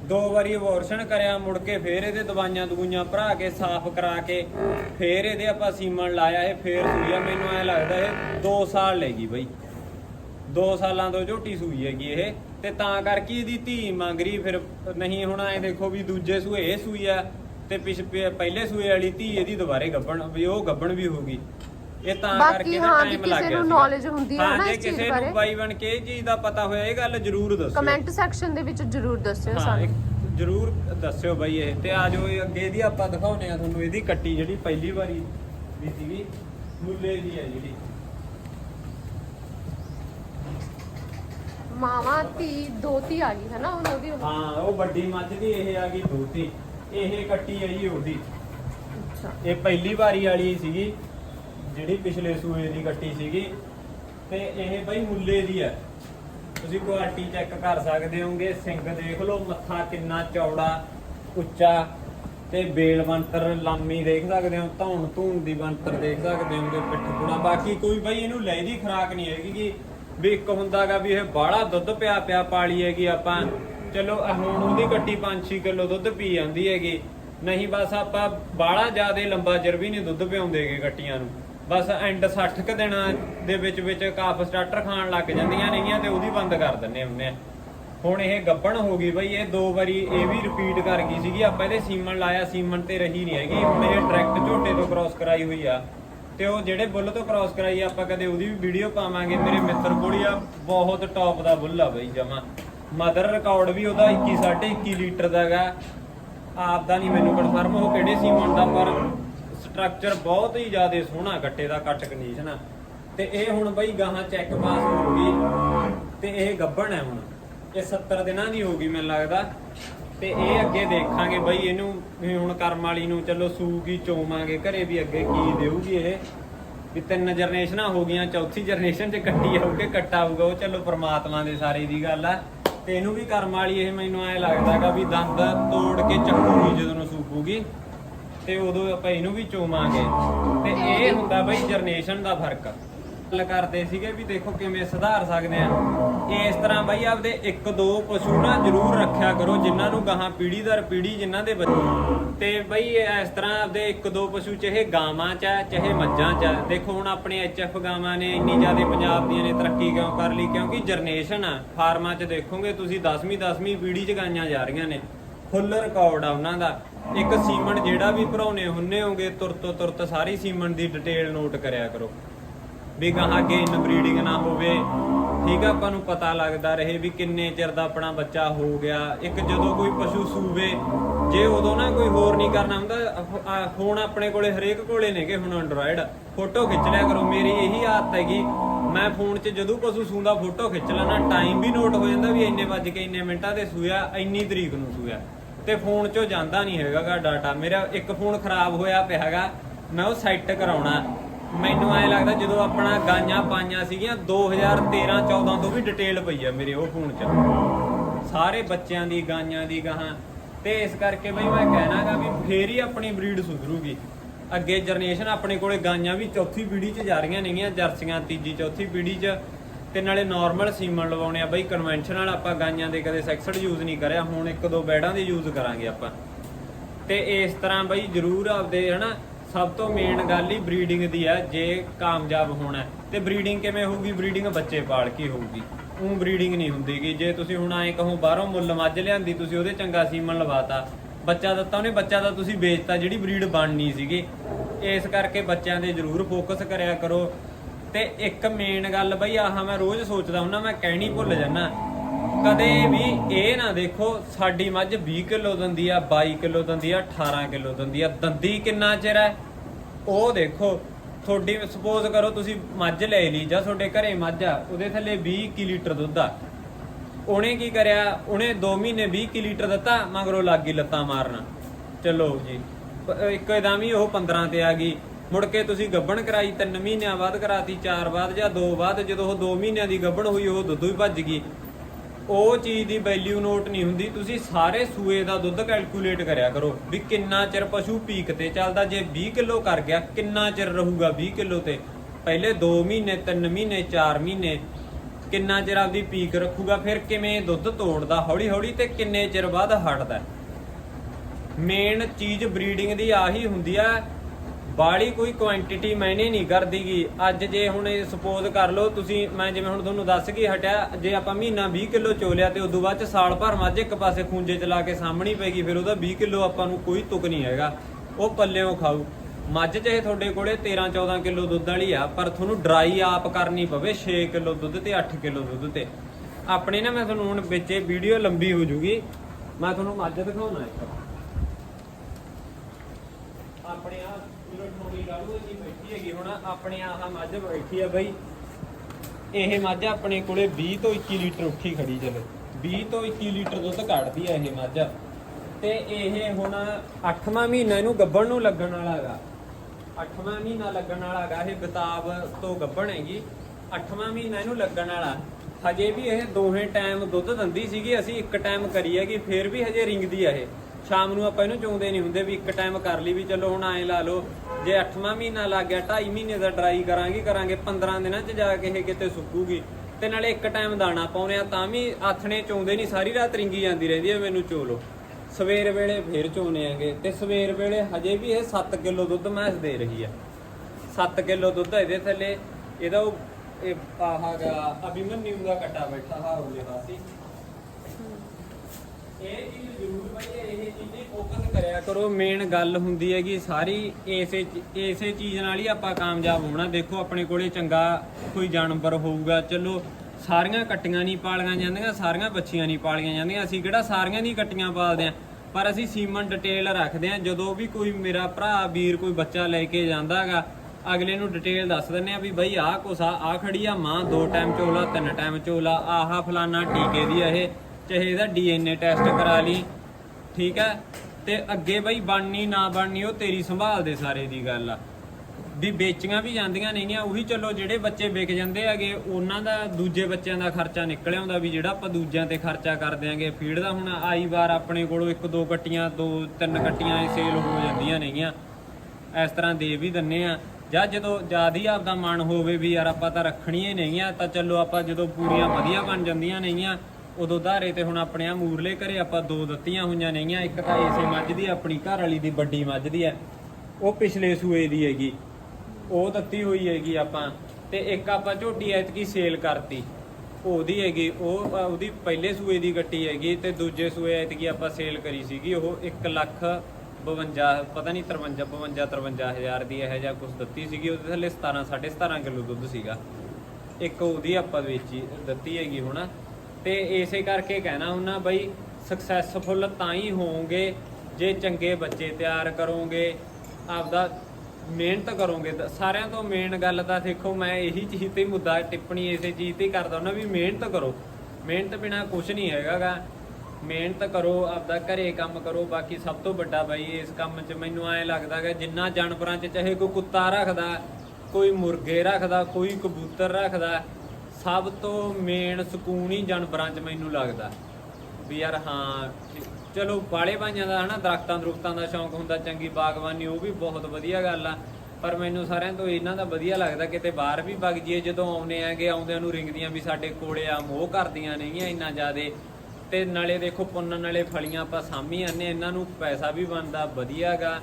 ਦੋ ਵਾਰੀ ਅਬੋਰਸ਼ਨ ਕਰਿਆ, ਮੁੜ ਕੇ ਫੇਰ ਇਹਦੇ ਦਵਾਈਆਂ ਦਵਾਈਆਂ ਭਰਾ ਕੇ, ਸਾਫ਼ ਕਰਾ ਕੇ, ਫੇਰ ਇਹਦੇ ਆਪਾਂ ਸੀਮਨ ਲਾਇਆ ਇਹ, ਫੇਰ ਸੂਈਆ, ਮੈਨੂੰ ਐ ਲੱਗਦਾ ਇਹ 2 ਸਾਲ ਲੈ ਗਈ ਬਈ। 2 ਸਾਲਾਂ ਤੋਂ ਝੋਟੀ ਸੂਈ ਹੈਗੀ ਇਹ ਤੇ ਤਾਂ ਕਰਕੇ ਇਹਦੀ ਧੀ ਮੰਗ ਰਹੀ ਫਿਰ ਨਹੀਂ ਹੁਣ ਐ ਦੇਖੋ ਵੀ ਦੂਜੇ ਸੂਏ ਇਹ ਸੂਈ ਆ ਤੇ ਪਿਛ ਪਹਿਲੇ ਸੂਏ ਵਾਲੀ ਧੀ ਇਹਦੀ ਦੁਬਾਰੇ ਗੱਬਣ ਵੀ ਉਹ ਗੱਬਣ ਵੀ ਹੋਗੀ ਇਹ ਤਾਂ ਕਰਕੇ ਨਾ ਜੇ ਟਾਈਮ ਲੱਗ ਕਿਸੇ ਗਿਆ ਨੂੰ ਸੀਗਾ। knowledge ਹੁੰਦੀ ਹਾਂ, ਨਾ ਜੇ ਇਸ ਚੀਜ਼ ਕਿਸੇ। ਨੂੰ ਬਾਈ ਬਣ ਕੇ ਇਹ ਚੀਜ਼ ਦਾ ਪਤਾ ਹੋਇਆ ਇਹ ਗੱਲ ਜ਼ਰੂਰ ਦੱਸੋ ਕਮੈਂਟ ਸੈਕਸ਼ਨ ਦੇ ਵਿੱਚ ਜਰੂਰ ਦੱਸਿਓ ਸਾਨੂੰ ਜਰੂਰ ਦੱਸਿਓ ਬਾਈ ਇਹ ਤੇ ਆ ਜਾਓ ਇਹ ਅੱਗੇ ਦੀ ਆਪਾਂ ਦਿਖਾਉਨੇ ਆ ਤੁਹਾਨੂੰ ਇਹਦੀ ਕੱਟੀ ਜਿਹੜੀ ਪਹਿਲੀ ਵਾਰੀ ਵੀ ਸੀਗੀ ਮੁੱਲੇ ਦੀ ਹੈ ਜਿਹੜੀ ਮਾਵਾ ਧੀ ਦੋ ਧੀ ਆ ਗਈ ਹੈ ਨਾ ਉਹਨਾਂ ਦੀ ਹਾਂ ਉਹ ਵੱਡੀ ਮੱਝ ਦੀ ਇਹ ਆ ਗਈ ਦੋਤੀ। ਇਹ ਕੱਟੀ ਜੀ ਉਹਦੀ। ਅੱਛਾ। ਇਹ ਪਹਿਲੀ ਵਾਰੀ ਵਾਲੀ ਸੀਗੀ ਜਿਹੜੀ ਪਿਛਲੇ ਸੂਏ ਦੀ ਕੱਟੀ ਸੀਗੀ। ਤੇ ਇਹ ਬਈ ਮੁੱਲੇ ਦੀ ਹੈ ਤੁਸੀਂ ਕੁਆਲਿਟੀ ਚੈੱਕ ਕਰ ਸਕਦੇ ਹੋਗੇ ਸਿੰਗ ਦੇਖ ਲਓ ਮੱਥਾ ਕਿੰਨਾ ਚੌੜਾ ਉੱਚਾ ਤੇ ਬੇਲ ਬੰਤਰ ਲਾਮੀ ਦੇਖ ਸਕਦੇ ਹੋ ਧੌਣ ਧੂਣ ਦੀ ਬੰਤਰ ਦੇਖ ਸਕਦੇ ਹੋਗੇ ਪਿੱਠ ਪੂੜਾ। ਬਾਕੀ ਕੋਈ ਬਈ ਇਹਨੂੰ ਲੈ ਦੀ ਖਰਾਕ ਨਹੀਂ ਹੈਗੀ ਗੀ ਵੀ ਇੱਕ ਹੁੰਦਾਗਾ ਵੀ ਇਹ ਬਾਹਲਾ ਦੁੱਧ ਪਿਆ ਪਿਆ ਪਾਲੀ ਹੈਗੀ ਆਪਾਂ। ਚਲੋ ਹੁਣ ਉਹਦੀ ਕੱਟੀ 5-6 ਕਿਲੋ ਦੁੱਧ ਪੀ ਜਾਂਦੀ ਹੈਗੀ। ਨਹੀਂ, ਬਸ ਆਪਾਂ ਬਾਹਲਾ ਜ਼ਿਆਦੇ ਲੰਬਾ ਚਿਰ ਵੀ ਨਹੀਂ ਦੁੱਧ ਪਿਆਉਂਦੇਗੇ ਕੱਟੀਆਂ ਨੂੰ। ਬਸ ਐਂਡ 60 ਕ ਦਿਨਾਂ ਦੇ ਵਿੱਚ ਵਿੱਚ ਕਾਫ ਸਟਾਰਟਰ ਖਾਣ ਲੱਗ ਜਾਂਦੀਆਂ ਨੇਗੀਆਂ ਤੇ ਉਹਦੀ ਬੰਦ ਕਰ ਦਿੰਨੇ ਹੁੰਨੇ ਆ। ਹੁਣ ਇਹ ਗੱਬਣ ਹੋ ਗਈ ਬਈ, ਇਹ ਦੋ ਵਾਰੀ ਇਹ ਵੀ ਰਿਪੀਟ ਕਰ ਗਈ ਸੀਗੀ। ਆਪਾਂ ਇਹਦੇ ਸੀਮਨ ਲਾਇਆ, ਸੀਮਨ ਤੇ ਰਹੀ ਨਹੀਂ ਹੈਗੀ। ਹੁਣ ਇਹ ਡਾਇਰੈਕਟ ਝੋਟੇ ਤੋਂ ਕ੍ਰਾਸ ਕਰਾਈ ਹੋਈ ਆ। ਤੇ ਉਹ ਜਿਹੜੇ ਬੁੱਲ ਤੋਂ ਕ੍ਰਾਸ ਕਰਾਈ ਆਪਾਂ ਕਦੇ ਉਹਦੀ ਵੀ ਵੀਡੀਓ ਪਾਵਾਂਗੇ। ਮੇਰੇ ਮਿੱਤਰ ਕੋਲ ਹੀ ਆ, ਬਹੁਤ ਟੌਪ ਦਾ ਬੁੱਲ ਆ ਬਈ, ਜਮਾ। ਮਦਰ ਰਿਕਾਰਡ ਵੀ ਉਹਦਾ 21 21 ਲੀਟਰ ਦਾ ਹੈਗਾ। ਆਪ ਦਾ ਨਹੀਂ ਮੈਨੂੰ ਕਨਫਰਮ ਉਹ ਕਿਹੜੇ ਸੀਮਨ ਦਾ, ਪਰ ਸਟਰਕਚਰ ਬਹੁਤ ਹੀ ਜ਼ਿਆਦਾ ਸੋਹਣਾ, ਗੱਟੇ ਦਾ ਕੱਟ ਕੰਡੀਸ਼ਨ ਆ। ਤੇ ਇਹ ਹੁਣ ਬਈ ਗਾਹਾਂ ਚੈੱਕ ਪਾਸ ਹੋ ਗਈ ਤੇ ਇਹ ਗੱਬਣ ਹੈ ਹੁਣ। ਇਹ 70 ਦਿਨਾਂ ਦੀ ਹੋ ਗਈ ਮੈਨੂੰ ਲੱਗਦਾ। ਤੇ ਇਹ ਅੱਗੇ ਦੇਖਾਂਗੇ ਬਈ ਇਹਨੂੰ, ਵੀ ਹੁਣ ਕਰਮ ਵਾਲੀ ਨੂੰ ਚਲੋ ਸੂਗੀ ਚੋਵਾਂਗੇ, ਘਰੇ ਵੀ ਅੱਗੇ ਕੀ ਦੇਊਗੀ ਇਹ? ਵੀ ਤਿੰਨ ਜਨਰੇਸ਼ਨਾਂ ਹੋ ਗਈਆਂ, ਚੌਥੀ ਜਨਰੇਸ਼ਨ 'ਚ ਕੱਟੀ ਆਊਗੇ, ਕੱਟਾ ਆਊਗਾ, ਉਹ ਚਲੋ ਪ੍ਰਮਾਤਮਾ ਦੇ ਸਾਰੇ ਦੀ ਗੱਲ ਆ। ਤੇ ਇਹਨੂੰ ਵੀ ਕਰਮ ਵਾਲੀ ਇਹ ਮੈਨੂੰ ਐ ਲੱਗਦਾਗਾ ਵੀ ਦੰਦ ਤੋੜ ਕੇ ਚੱਕੂਗੀ ਜਦੋਂ ਨੂੰ ਸੂਪੂਗੀ ਤੇ ਉਦੋਂ ਆਪਾਂ ਇਹਨੂੰ ਵੀ ਚੋਵਾਂਗੇ। ਤੇ ਇਹ ਹੁੰਦਾ ਬਈ ਜਨਰੇਸ਼ਨ ਦਾ ਫ਼ਰਕ। ਗੱਲ ਕਰਦੇ ਸੀਗੇ ਵੀ ਦੇਖੋ ਕਿਵੇਂ ਸੁਧਾਰ ਸਕਦੇ ਆ। ਇਸ ਤਰ੍ਹਾਂ ਬਈ ਆਪਦੇ ਇੱਕ ਦੋ ਪਸ਼ੂ ਨਾ ਜ਼ਰੂਰ ਰੱਖਿਆ ਕਰੋ, ਜਿਨ੍ਹਾਂ ਨੂੰ ਗਾਹਾਂ ਪੀੜੀ ਦਰ ਪੀੜੀ ਜਿਨ੍ਹਾਂ ਦੇ ਬੱਚੇ। ਤੇ ਬਈ ਇਸ ਤਰ੍ਹਾਂ ਆਪਦੇ ਇੱਕ ਦੋ ਪਸ਼ੂ ਚਾਹੇ ਗਾਵਾਂ ਚ ਚਾਹੇ ਮੱਝਾਂ ਚ ਦੇਖੋ ਹੁਣ ਆਪਣੇ ਐਚਐਫ ਗਾਵਾਂ ਨੇ ਇੰਨੀ ਜ਼ਿਆਦਾ ਪੰਜਾਬ ਦੀਆਂ ਨੇ, ਤਰੱਕੀ ਕਿਉਂ ਕਰ ਲਈ? ਕਿਉਂਕਿ ਜਰਨੇਸ਼ਨ ਆ, ਫਾਰਮਾਂ 'ਚ ਦੇਖੋਗੇ ਤੁਸੀਂ 10ਵੀਂ 10ਵੀਂ ਪੀੜੀ 'ਚ ਗਾਈਆਂ ਜਾ ਰਹੀਆਂ ਨੇ। ਫੁੱਲ ਰਿਕਾਰਡ ਆ ਉਹਨਾਂ ਦਾ। ਇੱਕ ਸੀਮਨ ਜਿਹੜਾ ਵੀ ਭਰਾਉਣੇ ਹੁੰਨੇ ਹੋਗੇ, ਤੁਰਤ ਤੁਰਤ ਸਾਰੀ ਸੀਮਨ ਦੀ ਡਿਟੇਲ ਨੋਟ ਕਰਿਆ ਕਰੋ। ਵੀ ਗਾਹਾਂ ਅੱਗੇ ਇਨਬਰੀਡਿੰਗ ਨਾ ਹੋਵੇ। ਠੀਕ ਆ, ਆਪਾਂ ਨੂੰ ਪਤਾ ਲੱਗਦਾ ਰਹੇ ਵੀ ਕਿੰਨੇ ਚਿਰ ਦਾ ਆਪਣਾ ਬੱਚਾ ਹੋ ਗਿਆ। ਇੱਕ ਜਦੋਂ ਕੋਈ ਪਸ਼ੂ ਸੂਵੇ, ਜੇ ਉਦੋਂ ਨਾ ਕੋਈ ਹੋਰ ਨਹੀਂ ਕਰਨਾ ਹੁੰਦਾ ਹੁਣ ਆਪਣੇ ਕੋਲੇ ਹਰੇਕ ਕੋਲੇ ਨੇਗੇ ਹੁਣ ਐਂਡਰੋਇਡ ਫੋਟੋ ਖਿੱਚ ਲਿਆ ਕਰੋ, ਮੇਰੀ ਇਹੀ ਆਦਤ ਹੈਗੀ। ਮੈਂ ਫੋਨ 'ਚ ਜਦੋਂ ਪਸ਼ੂ ਸੂੰਦਾ ਫੋਟੋ ਖਿੱਚ ਲੈਣਾ ਟਾਈਮ ਵੀ ਨੋਟ ਹੋ ਜਾਂਦਾ ਵੀ ਇੰਨੇ ਵੱਜ ਕੇ ਇੰਨੇ ਮਿੰਟਾਂ ਤੇ ਸੂਇਆ, ਇੰਨੀ ਤਰੀਕ ਨੂੰ ਸੂਇਆ। ਤੇ ਫੋਨ 'ਚੋਂ ਜਾਂਦਾ ਨਹੀਂ ਹੈਗਾਗਾ ਡਾਟਾ ਮੇਰਾ ਇੱਕ ਫੋਨ ਖਰਾਬ ਹੋਇਆ ਪਿਆ ਹੈਗਾ, ਮੈਂ ਉਹ ਸੈੱਟ ਕਰਾਉਣਾ। ਮੈਨੂੰ ਐ ਲੱਗਦਾ ਜਦੋਂ ਆਪਣਾ ਗਾਈਆਂ ਪਾਈਆਂ ਸੀਗੀਆਂ 2013 14 ਤੋਂ ਵੀ ਡਿਟੇਲ ਪਈ ਆ ਮੇਰੇ ਉਹ ਫੋਨ 'ਚ। ਸਾਰੇ ਬੱਚਿਆਂ ਦੀ ਗਾਈਆਂ ਦੀ, ਗਾਹਾਂ। ਤੇ ਇਸ ਕਰਕੇ ਬਈ ਮੈਂ ਕਹਿਣਾਗਾ ਵੀ ਫੇਰ ਹੀ ਆਪਣੀ ਬਰੀਡ ਸੁਧਰੂਗੀ। ਅੱਗੇ ਜਨਰੇਸ਼ਨ ਆਪਣੇ ਕੋਲੇ ਗਾਈਆਂ ਵੀ ਚੌਥੀ ਪੀੜ੍ਹੀ 'ਚ ਜਾ ਰਹੀਆਂ ਨੇਗੀਆਂ, ਜਰਸੀਆਂ ਤੀਜੀ, ਚੌਥੀ ਪੀੜ੍ਹੀ 'ਚ। ਤੇ ਨਾਲੇ ਨਾਰਮਲ ਸੀਮਨ ਲਵਾਉਣੇ ਆ ਬਈ ਕਨਵੈਨਸ਼ਨਲ ਆਪਾਂ ਗਾਈਆਂ ਦੇ ਕਦੇ ਸੈਕਸਡ ਯੂਜ਼ ਨਹੀਂ ਕਰਿਆ, ਹੁਣ ਇੱਕ ਦੋ ਬੈਡਾਂ ਦੇ ਯੂਜ਼ ਕਰਾਂਗੇ ਆਪਾਂ। ਤੇ ਇਸ ਤਰ੍ਹਾਂ ਬਈ ਜਰੂਰ ਆਪਦੇ ਹਨਾ ਸਭ ਤੋਂ ਮੇਨ ਗੱਲ ਹੀ ਬਰੀਡਿੰਗ ਦੀ ਆ, ਜੇ ਕਾਮਯਾਬ ਹੋਣਾ ਤੇ ਬਰੀਡਿੰਗ ਕਿਵੇਂ ਹੋਊਗੀ? ਬਰੀਡਿੰਗ ਬੱਚੇ ਪਾਲ ਕੇ ਹੋਊਗੀ। ਉਹ ਬਰੀਡਿੰਗ ਨਹੀਂ ਹੁੰਦੀਗੀ। ਜੇ ਤੁਸੀਂ ਹੁਣ ਐਂ ਕਹੋ, ਬਾਹਰੋਂ ਮੁੱਲ ਮੱਝ ਲਿਆਂਦੀ, ਤੁਸੀਂ ਉਹਦੇ ਚੰਗਾ ਸੀਮਨ ਲਵਾਤਾ। ਬੱਚਾ ਦਿੱਤਾ ਉਹਨੇ, ਬੱਚਾ ਦਾ ਤੁਸੀਂ ਵੇਚਤਾ, ਜਿਹੜੀ ਬਰੀਡ ਬਣਨੀ ਸੀਗੀ। ਇਸ ਕਰਕੇ ਬੱਚਿਆਂ ਦੇ ਜਰੂਰ ਫੋਕਸ ਕਰਿਆ ਕਰੋ। ਤੇ ਇੱਕ ਮੇਨ ਗੱਲ ਬਈ, ਆਹ ਮੈਂ ਰੋਜ਼ ਸੋਚਦਾ ਹੁੰਦਾ ਮੈਂ ਕਹਿਣੀ ਭੁੱਲ ਜਾਂਦਾ। ਕਦੇ ਵੀ ਇਹ ਨਾ ਦੇਖੋ, ਸਾਡੀ ਮੱਝ 20 ਕਿਲੋ ਦਿੰਦੀ ਆ 22 ਕਿਲੋ ਦਿੰਦੀ ਆ 18 ਕਿਲੋ ਦਿੰਦੀ ਆ। ਦੰਦੀ ਕਿੰਨਾ ਚਿਰ ਹੈ ਉਹ ਦੇਖੋ, ਤੁਹਾਡੀ ਸਪੋਜ਼ ਕਰੋ ਤੁਸੀਂ ਮੱਝ ਲੈ ਲਈ, ਜਾਂ ਤੁਹਾਡੇ ਘਰੇ ਮੱਝ ਆ, ਉਹਦੇ ਥੱਲੇ 20 ਕਿ ਲੀਟਰ ਦੁੱਧ ਆ। ਉਹਨੇ ਕੀ ਕਰਿਆ? ਉਹਨੇ 2 ਮਹੀਨੇ 20 ਕਿ ਲੀਟਰ ਦਿੱਤਾ, ਮਗਰੋਂ ਲੱਗ ਲੱਤਾਂ ਮਾਰਨਾ। ਚਲੋ ਜੀ ਇੱਕਦਮ ਇੱਕ ਵੀ ਉਹ 15 ਤੇ ਆ ਗਈ। ਮੁੜ ਕੇ ਤੁਸੀਂ ਗੱਬਣ ਕਰਾਈ 3 ਮਹੀਨਿਆਂ ਬਾਅਦ ਕਰਾਤੀ 4 ਬਾਅਦ ਜਾਂ 2 ਬਾਅਦ, ਜਦੋਂ ਉਹ 2 ਮਹੀਨਿਆਂ ਦੀ ਗੱਬਣ ਹੋਈ, ਉਹ ਦੁੱਧ ਵੀ ਭੱਜ ਗਈ। ਉਹ ਚੀਜ਼ ਦੀ ਵੈਲਿਊ ਨੋਟ ਨਹੀਂ ਹੁੰਦੀ। ਤੁਸੀਂ ਸਾਰੇ ਸੂਏ ਦਾ ਦੁੱਧ ਕੈਲਕੂਲੇਟ ਕਰਿਆ ਕਰੋ ਵੀ ਕਿੰਨਾ ਚਿਰ ਪਸ਼ੂ ਪੀਕ ਤੇ ਚੱਲਦਾ। ਜੇ 20 ਕਿਲੋ ਕਰ ਗਿਆ, ਕਿੰਨਾ ਚਿਰ ਰਹੂਗਾ 20 ਕਿਲੋ ਤੇ? ਪਹਿਲੇ 2 ਮਹੀਨੇ 3 ਮਹੀਨੇ 4 ਮਹੀਨੇ, ਕਿੰਨਾ ਚਿਰ ਆਪਦੀ ਪੀਕ ਰੱਖੂਗਾ? ਫਿਰ ਕਿਵੇਂ ਦੁੱਧ ਤੋੜਦਾ? ਹੌਲੀ ਹੌਲੀ ਤੇ ਕਿੰਨੇ ਚਿਰ ਬਾਅਦ ਹਟਦਾ? ਮੇਨ ਚੀਜ਼ ਬਰੀਡਿੰਗ ਦੀ ਆਹੀ ਹੁੰਦੀ ਆ ਬਾਲੀ ਕੋਈ ਕੁਆਂਟੀਟੀ ਮੈਨੇ ਨਹੀਂ ਕਰਦੀਗੀ ਅੱਜ ਜੇ ਹੁਣ ਸਪੋਜ਼ ਕਰ ਲਓ, ਤੁਸੀਂ, ਮੈਂ ਜਿਵੇਂ ਹੁਣ ਤੁਹਾਨੂੰ ਦੱਸ ਕੇ ਹਟਿਆ, ਜੇ ਆਪਾਂ ਮਹੀਨਾ 20 ਕਿਲੋ ਚੋਲਿਆ ਤੇ ਉਦੋਂ ਬਾਅਦ ਚ ਸਾਲ ਭਰ ਮੱਝ ਇੱਕ ਪਾਸੇ ਖੂੰਜੇ ਚ ਲਾ ਕੇ ਸਾਹਮਣੀ ਪੈਗੀ ਫਿਰ ਉਹਦਾ 20 ਕਿਲੋ ਆਪਾਂ ਨੂੰ ਕੋਈ ਤੁਕ ਨਹੀਂ ਹੈਗਾ। ਉਹ ਪੱਲਿਓਂ ਖਾਊ। ਮੱਝ ਚਾਹੇ ਤੁਹਾਡੇ ਕੋਲੇ 13 14 ਕਿਲੋ ਦੁੱਧ ਵਾਲੀ ਆ, ਪਰ ਤੁਹਾਨੂੰ ਡਰਾਈ ਆਪ ਕਰਨੀ ਪਵੇ 6 ਕਿਲੋ ਦੁੱਧ ਤੇ 8 ਕਿਲੋ ਦੁੱਧ ਤੇ। ਆਪਣੇ ਨਾ ਮੈਂ ਤੁਹਾਨੂੰ ਹੁਣ ਵਿੱਚ ਵੀਡੀਓ ਲੰਬੀ ਹੋ ਜੂਗੀ। ਮੈਂ ਤੁਹਾਨੂੰ ਮੱਝ ਦਿਖਾਉਣਾ ਇੱਕ ਆਪਣੇ ਆ ਥੋੜੀ ਜੀ ਬੈਠੀ ਹੈਗੀ, ਹੁਣ ਆਪਣੇ ਆਹ ਮੱਝ ਬੈਠੀ ਆ ਬਈ। ਇਹ ਮੱਝ ਆਪਣੇ ਕੋਲੇ 20 ਤੋਂ 21 ਲੀਟਰ ਉੱਠੀ ਖੜੀ ਚਲੋ। 20 ਤੋਂ 21 ਲੀਟਰ ਦੁੱਧ ਕੱਢਦੀ ਆ ਇਹ ਮੱਝ। ਤੇ ਇਹ ਹੁਣ 8ਵਾਂ ਮਹੀਨਾ ਇਹਨੂੰ ਗੱਭਣ ਨੂੰ ਲੱਗਣ ਵਾਲਾ ਹੈਗਾ। 8ਵਾਂ ਮਹੀਨਾ ਲੱਗਣ ਵਾਲਾ ਹੈਗਾ, ਇਹ ਬਤਾਬ ਤੋਂ ਗੱਭਣ ਹੈਗੀ। 8ਵਾਂ ਮਹੀਨਾ ਇਹਨੂੰ ਲੱਗਣ ਵਾਲਾ। ਹਜੇ ਵੀ ਇਹ ਦੋਹੇ ਟਾਈਮ ਦੁੱਧ ਦਿੰਦੀ ਸੀਗੀ, ਅਸੀਂ ਇੱਕ ਟਾਈਮ ਕਰੀ ਹੈਗੀ, ਫੇਰ ਵੀ ਹਜੇ ਰਿੰਗਦੀ ਆ ਇਹ। ਸ਼ਾਮ ਨੂੰ ਆਪਾਂ ਇਹਨੂੰ ਚੋਂਦੇ ਨਹੀਂ ਹੁੰਦੇ ਵੀ ਇੱਕ ਟਾਈਮ ਕਰ ਲਈ ਵੀ ਚਲੋ ਹੁਣ ਐਂ ਲਾ ਲਓ। ਜੇ 8ਵਾਂ ਮਹੀਨਾ ਲੱਗ ਗਿਆ 2.5 ਮਹੀਨੇ ਦਾ ਡਰਾਈ ਕਰਾਂਗੇ ਕਰਾਂਗੇ 15 ਦਿਨਾਂ 'ਚ ਜਾ ਕੇ ਇਹ ਕਿਤੇ ਸੁੱਕੂਗੀ। ਤੇ ਨਾਲੇ ਇੱਕ ਟਾਈਮ ਦਾਣਾ ਪਾਉਨੇ ਆ, ਤਾਂ ਵੀ ਆਥਣੇ ਚੋਂਦੇ ਨਹੀਂ, ਸਾਰੀ ਰਾਤ ਰਿੰਗੀ ਜਾਂਦੀ ਰਹਿੰਦੀ ਹੈ ਮੈਨੂੰ ਚੋ ਲਓ ਸਵੇਰ ਵੇਲੇ ਫੇਰ ਚੋਨੇ ਆਂਗੇ, ਤੇ ਸਵੇਰ ਵੇਲੇ ਹਜੇ ਵੀ ਇਹ 7 ਕਿਲੋ ਦੁੱਧ ਮੈਂਸ ਦੇ ਰਹੀ ਆ। 7 ਕਿਲੋ ਦੁੱਧ ਇਹਦੇ ਥੱਲੇ, ਇਹਦਾ ਉਹ, ਇਹ ਆਹਾਗਾ ਅਭਿਮਨਿਊ ਦਾ ਕੱਟਾ ਬੈਠਾ ਹਾ ਉਹਦੇ ਸੀ ਇਹ ਚੀਜ਼ ਜ਼ਰੂਰ ਭਾਈ ਇਹ ਚੀਜ਼ੇ ਫੋਕਸ ਕਰਿਆ ਕਰੋ। ਮੇਨ ਗੱਲ ਹੁੰਦੀ ਹੈਗੀ ਸਾਰੀ, ਇਸੇ ਇਸੇ ਚੀਜ਼ ਨਾਲ ਹੀ ਆਪਾਂ ਕਾਮਯਾਬ ਹੋਣਾ। ਦੇਖੋ, ਆਪਣੇ ਕੋਲੇ ਚੰਗਾ ਕੋਈ ਜਾਨਵਰ ਹੋਊਗਾ। ਚਲੋ, ਸਾਰੀਆਂ ਕੱਟੀਆਂ ਨਹੀਂ ਪਾਲੀਆਂ ਜਾਂਦੀਆਂ, ਸਾਰੀਆਂ ਬੱਚੀਆਂ ਨਹੀਂ ਪਾਲੀਆਂ ਜਾਂਦੀਆਂ। ਅਸੀਂ ਕਿਹੜਾ ਸਾਰੀਆਂ ਨਹੀਂ ਕੱਟੀਆਂ ਪਾਲਦੇ ਆ ਪਰ ਅਸੀਂ ਸੀਮਨ ਡਿਟੇਲ ਰੱਖਦੇ ਆ ਜਦੋਂ ਵੀ ਕੋਈ ਮੇਰਾ ਭਰਾ, ਵੀਰ ਕੋਈ ਬੱਚਾ ਲੈ ਕੇ ਜਾਂਦਾਗਾ, ਅਗਲੇ ਨੂੰ ਡਿਟੇਲ ਦੱਸ ਦਿੰਨੇ ਆ ਵੀ ਬਈ ਆਹ ਕੁਛ ਆ ਆਹ ਖੜੀ ਆ ਮਾਂ, ਦੋ ਟਾਈਮ ਚੋਲਾ, ਤਿੰਨ ਟਾਈਮ ਚੋਲਾ, ਆਹਾ ਫਲਾਨਾ ਟੀਕੇ ਦੀ ਆ ਇਹ। ਚਾਹੇ ਇਹਦਾ ਡੀਐਨਏ ਟੈਸਟ ਕਰਾ ਲਈ, ਠੀਕ ਹੈ? ਤੇ ਅੱਗੇ ਬਈ ਬਣਨੀ, ਨਾ ਬਣਨੀ, ਉਹ ਤੇਰੀ ਸੰਭਾਲ ਦੇ ਸਾਰੇ ਦੀ ਗੱਲ ਆ। ਵੀ ਵੇਚੀਆਂ ਵੀ ਜਾਂਦੀਆਂ ਨਹੀਂਆਂ ਉਹੀ ਚਲੋ ਜਿਹੜੇ ਬੱਚੇ ਵਿਕ ਜਾਂਦੇ ਹੈਗੇ, ਉਹਨਾਂ ਦਾ ਦੂਜੇ ਬੱਚਿਆਂ ਦਾ ਖਰਚਾ ਨਿਕਲ ਆਉਂਦਾ ਵੀ ਜਿਹੜਾ ਆਪਾਂ ਦੂਜਿਆਂ ਤੇ ਖਰਚਾ ਕਰ ਦਿਆਂਗੇ। ਫੀਡ ਦਾ ਹੁਣ ਆਈ ਵਾਰ ਆਪਣੇ ਕੋਲੋਂ ਇੱਕ, ਦੋ ਕੱਟੀਆਂ, ਦੋ, ਤਿੰਨ ਕੱਟੀਆਂ ਸੇਲ ਹੋ ਜਾਂਦੀਆਂ ਨੇਗੀਆਂ। ਇਸ ਤਰ੍ਹਾਂ ਦੇ ਵੀ ਦਿੰਨੇ ਆ। ਜਾਂ ਜਦੋਂ ਜਿਆਦੀ ਆਪਦਾ ਮਨ ਹੋਵੇ ਵੀ ਯਾਰ ਆਪਾਂ ਤਾਂ ਰੱਖਣੀਆਂ ਹੀ ਨਹੀਂਆਂ ਤਾਂ ਚਲੋ ਆਪਾਂ ਜਦੋਂ ਪੂਰੀਆਂ ਵਧੀਆ ਬਣ ਜਾਂਦੀਆਂ ਨਹੀਂਆਂ ਉਦੋਂ ਧਾਰੇ ਤੇ ਹੁਣ ਆਪਣੇ ਆ ਮੂਰਲੇ ਘਰੇ ਆਪਾਂ ਦੋ ਦਿੱਤੀਆਂ ਹੋਈਆਂ ਨਹੀਂਆਂ ਇੱਕ ਤਾਂ ਇਸੇ ਮੱਝ ਦੀ ਆਪਣੀ ਘਰ ਵਾਲੀ ਦੀ ਵੱਡੀ ਮੱਝ ਦੀ ਹੈ ਉਹ ਪਿਛਲੇ ਸੂਏ ਦੀ ਹੈਗੀ। ਉਹ ਦਿੱਤੀ ਹੋਈ ਹੈਗੀ ਆਪਾਂ, ਤੇ ਇੱਕ ਆਪਾਂ ਝੋਟੀ ਐਤਕੀ ਸੇਲ ਕਰਤੀ। ਉਹਦੀ ਹੈਗੀ, ਉਹ ਉਹਦੀ ਪਹਿਲੇ ਸੂਏ ਦੀ ਗੱਟੀ ਹੈਗੀ ਤੇ ਦੂਜੇ ਸੂਏ ਐਤਕੀ ਆਪਾਂ ਸੇਲ ਕਰੀ ਸੀਗੀ। ਉਹ 1 ਲੱਖ 52 ਪਤਾ ਨਹੀਂ 53 52 53 ਹਜ਼ਾਰ ਦੀ ਇਹੋ ਜਿਹਾ ਕੁਝ ਦਿੱਤੀ ਸੀਗੀ। ਉਹਦੇ ਥੱਲੇ 17 17.5 ਕਿਲੋ ਦੁੱਧ ਸੀਗਾ। ਇੱਕ ਉਹਦੀ ਆਪਾਂ ਵੇਚੀ, ਦਿੱਤੀ ਹੈਗੀ ਹੁਣ ਤੇ ਇਸੇ ਕਰਕੇ ਕਹਿਣਾ ਹੁੰਨਾ ਬਈ ਸਕਸੈਸਫੁਲ ਤਾਂ ਹੀ ਹੋਵੋਗੇ ਜੇ ਚੰਗੇ ਬੱਚੇ ਤਿਆਰ ਕਰੋਗੇ, ਆਪਦਾ ਮਿਹਨਤ ਕਰੋਗੇ। ਤਾਂ ਸਾਰਿਆਂ ਤੋਂ ਮੇਨ ਗੱਲ ਤਾਂ ਦੇਖੋ, ਮੈਂ ਇਹੀ ਚੀਜ਼ ਤੇ ਮੁੱਦਾ, ਟਿੱਪਣੀ ਇਸੇ ਚੀਜ਼ ਤੇ ਕਰਦਾ ਹੁੰਦਾ ਵੀ ਮਿਹਨਤ ਕਰੋ। ਮਿਹਨਤ ਬਿਨਾ ਕੁਝ ਨਹੀਂ ਹੈਗਾਗਾ। ਮਿਹਨਤ ਕਰੋ, ਆਪਦਾ ਘਰੇ ਕੰਮ ਕਰੋ। ਬਾਕੀ ਸਭ ਤੋਂ ਵੱਡਾ ਬਾਈ ਇਸ ਕੰਮ 'ਚ ਮੈਨੂੰ ਐਂ ਲੱਗਦਾ ਕਿ ਜਿੰਨਾ ਜਾਨਵਰਾਂ 'ਚ ਚਾਹੇ ਕੋਈ ਕੁੱਤਾ ਰੱਖਦਾ, ਕੋਈ ਮੁਰਗੇ ਰੱਖਦਾ, ਕੋਈ ਕਬੂਤਰ ਰੱਖਦਾ ਸਭ ਤੋਂ ਮੇਨ ਸਕੂਨ ਹੀ ਜਾਨਵਰਾਂ 'ਚ ਮੈਨੂੰ ਲੱਗਦਾ। ਵੀ ਯਾਰ ਹਾਂ ਚਲੋ ਬਾਲੇ ਭਾਈਆਂ ਦਾ ਹਨਾ, ਦਰਖਤਾਂ ਦਰੁਖਤਾਂ ਦਾ ਸ਼ੌਂਕ ਹੁੰਦਾ, ਚੰਗੀ ਬਾਗਬਾਨੀ, ਉਹ ਵੀ ਬਹੁਤ ਵਧੀਆ ਗੱਲ ਆ। ਪਰ ਮੈਨੂੰ ਸਾਰਿਆਂ ਤੋਂ ਇਹਨਾਂ ਦਾ ਵਧੀਆ ਲੱਗਦਾ, ਕਿਤੇ ਬਾਹਰ ਵੀ ਵਗ ਜੀਏ ਜਦੋਂ ਆਉਨੇ ਆਗੇ ਆਉਂਦਿਆਂ ਨੂੰ ਰਿੰਗਦੀਆਂ ਵੀ ਸਾਡੇ ਕੋਲੇ ਆ, ਮੋਹ ਕਰਦੀਆਂ ਨੇਗੀਆਂ ਇੰਨਾ ਜ਼ਿਆਦੇ। ਤੇ ਨਾਲੇ ਦੇਖੋ ਪੁੰਨ ਨਾਲੇ ਫਲੀਆਂ ਆਪਾਂ ਸਾਮੀ ਆਨੇ ਇਹਨਾਂ ਨੂੰ ਪੈਸਾ ਵੀ ਬਣਦਾ, ਵਧੀਆਗਾ।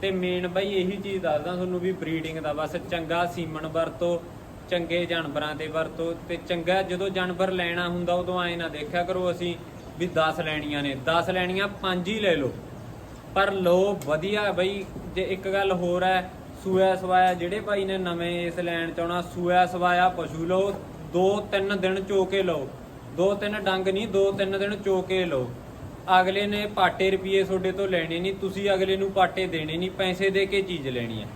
ਤੇ ਮੇਨ ਬਈ ਇਹੀ ਚੀਜ਼ ਦੱਸਦਾ ਤੁਹਾਨੂੰ ਵੀ ਬਰੀਡਿੰਗ ਦਾ, ਬਸ ਚੰਗਾ ਸੀਮਨ ਵਰਤੋ ਚੰਗੇ ਜਾਨਵਰਾਂ 'ਤੇ ਵਰਤੋ ਤੇ ਚੰਗਾ ਜਦੋਂ ਜਾਨਵਰ ਲੈਣਾ ਹੁੰਦਾ ਉਦੋਂ ਐ ਨਾ ਦੇਖਿਆ ਕਰੋ ਅਸੀਂ ਵੀ 10 ਲੈਣੀਆਂ ਨੇ। 10 ਲੈਣੀਆਂ 5 ਹੀ ਲੈ ਲਓ। ਪਰ ਲੋ ਵਧੀਆ ਬਈ, ਜੇ ਇੱਕ ਗੱਲ ਹੋਰ ਹੈ, ਸੂਆ ਸਵਾਇਆ ਜਿਹੜੇ ਭਾਈ ਨੇ ਨਵੇਂ ਇਸ ਲੈਣ ਚ ਆਉਣਾ, ਸੂਆ ਸਵਾਇਆ ਪਸ਼ੂ ਲਓ 2-3 ਦਿਨ ਚੋ ਕੇ ਲਓ। ਦੋ ਤਿੰਨ ਡੰਗ ਨਹੀਂ, ਦੋ ਤਿੰਨ ਦਿਨ ਚੋਕੇ ਲਓ। ਅਗਲੇ ਨੇ ਪਾਟੇ ਰੁਪਏ ਤੁਹਾਡੇ ਤੋਂ ਲੈਣੇ ਨਹੀਂ, ਤੁਸੀਂ ਅਗਲੇ ਨੂੰ ਪਾਟੇ ਦੇਣੇ ਨਹੀਂ, ਪੈਸੇ ਦੇ ਕੇ ਚੀਜ਼ ਲੈਣੀ ਹੈ।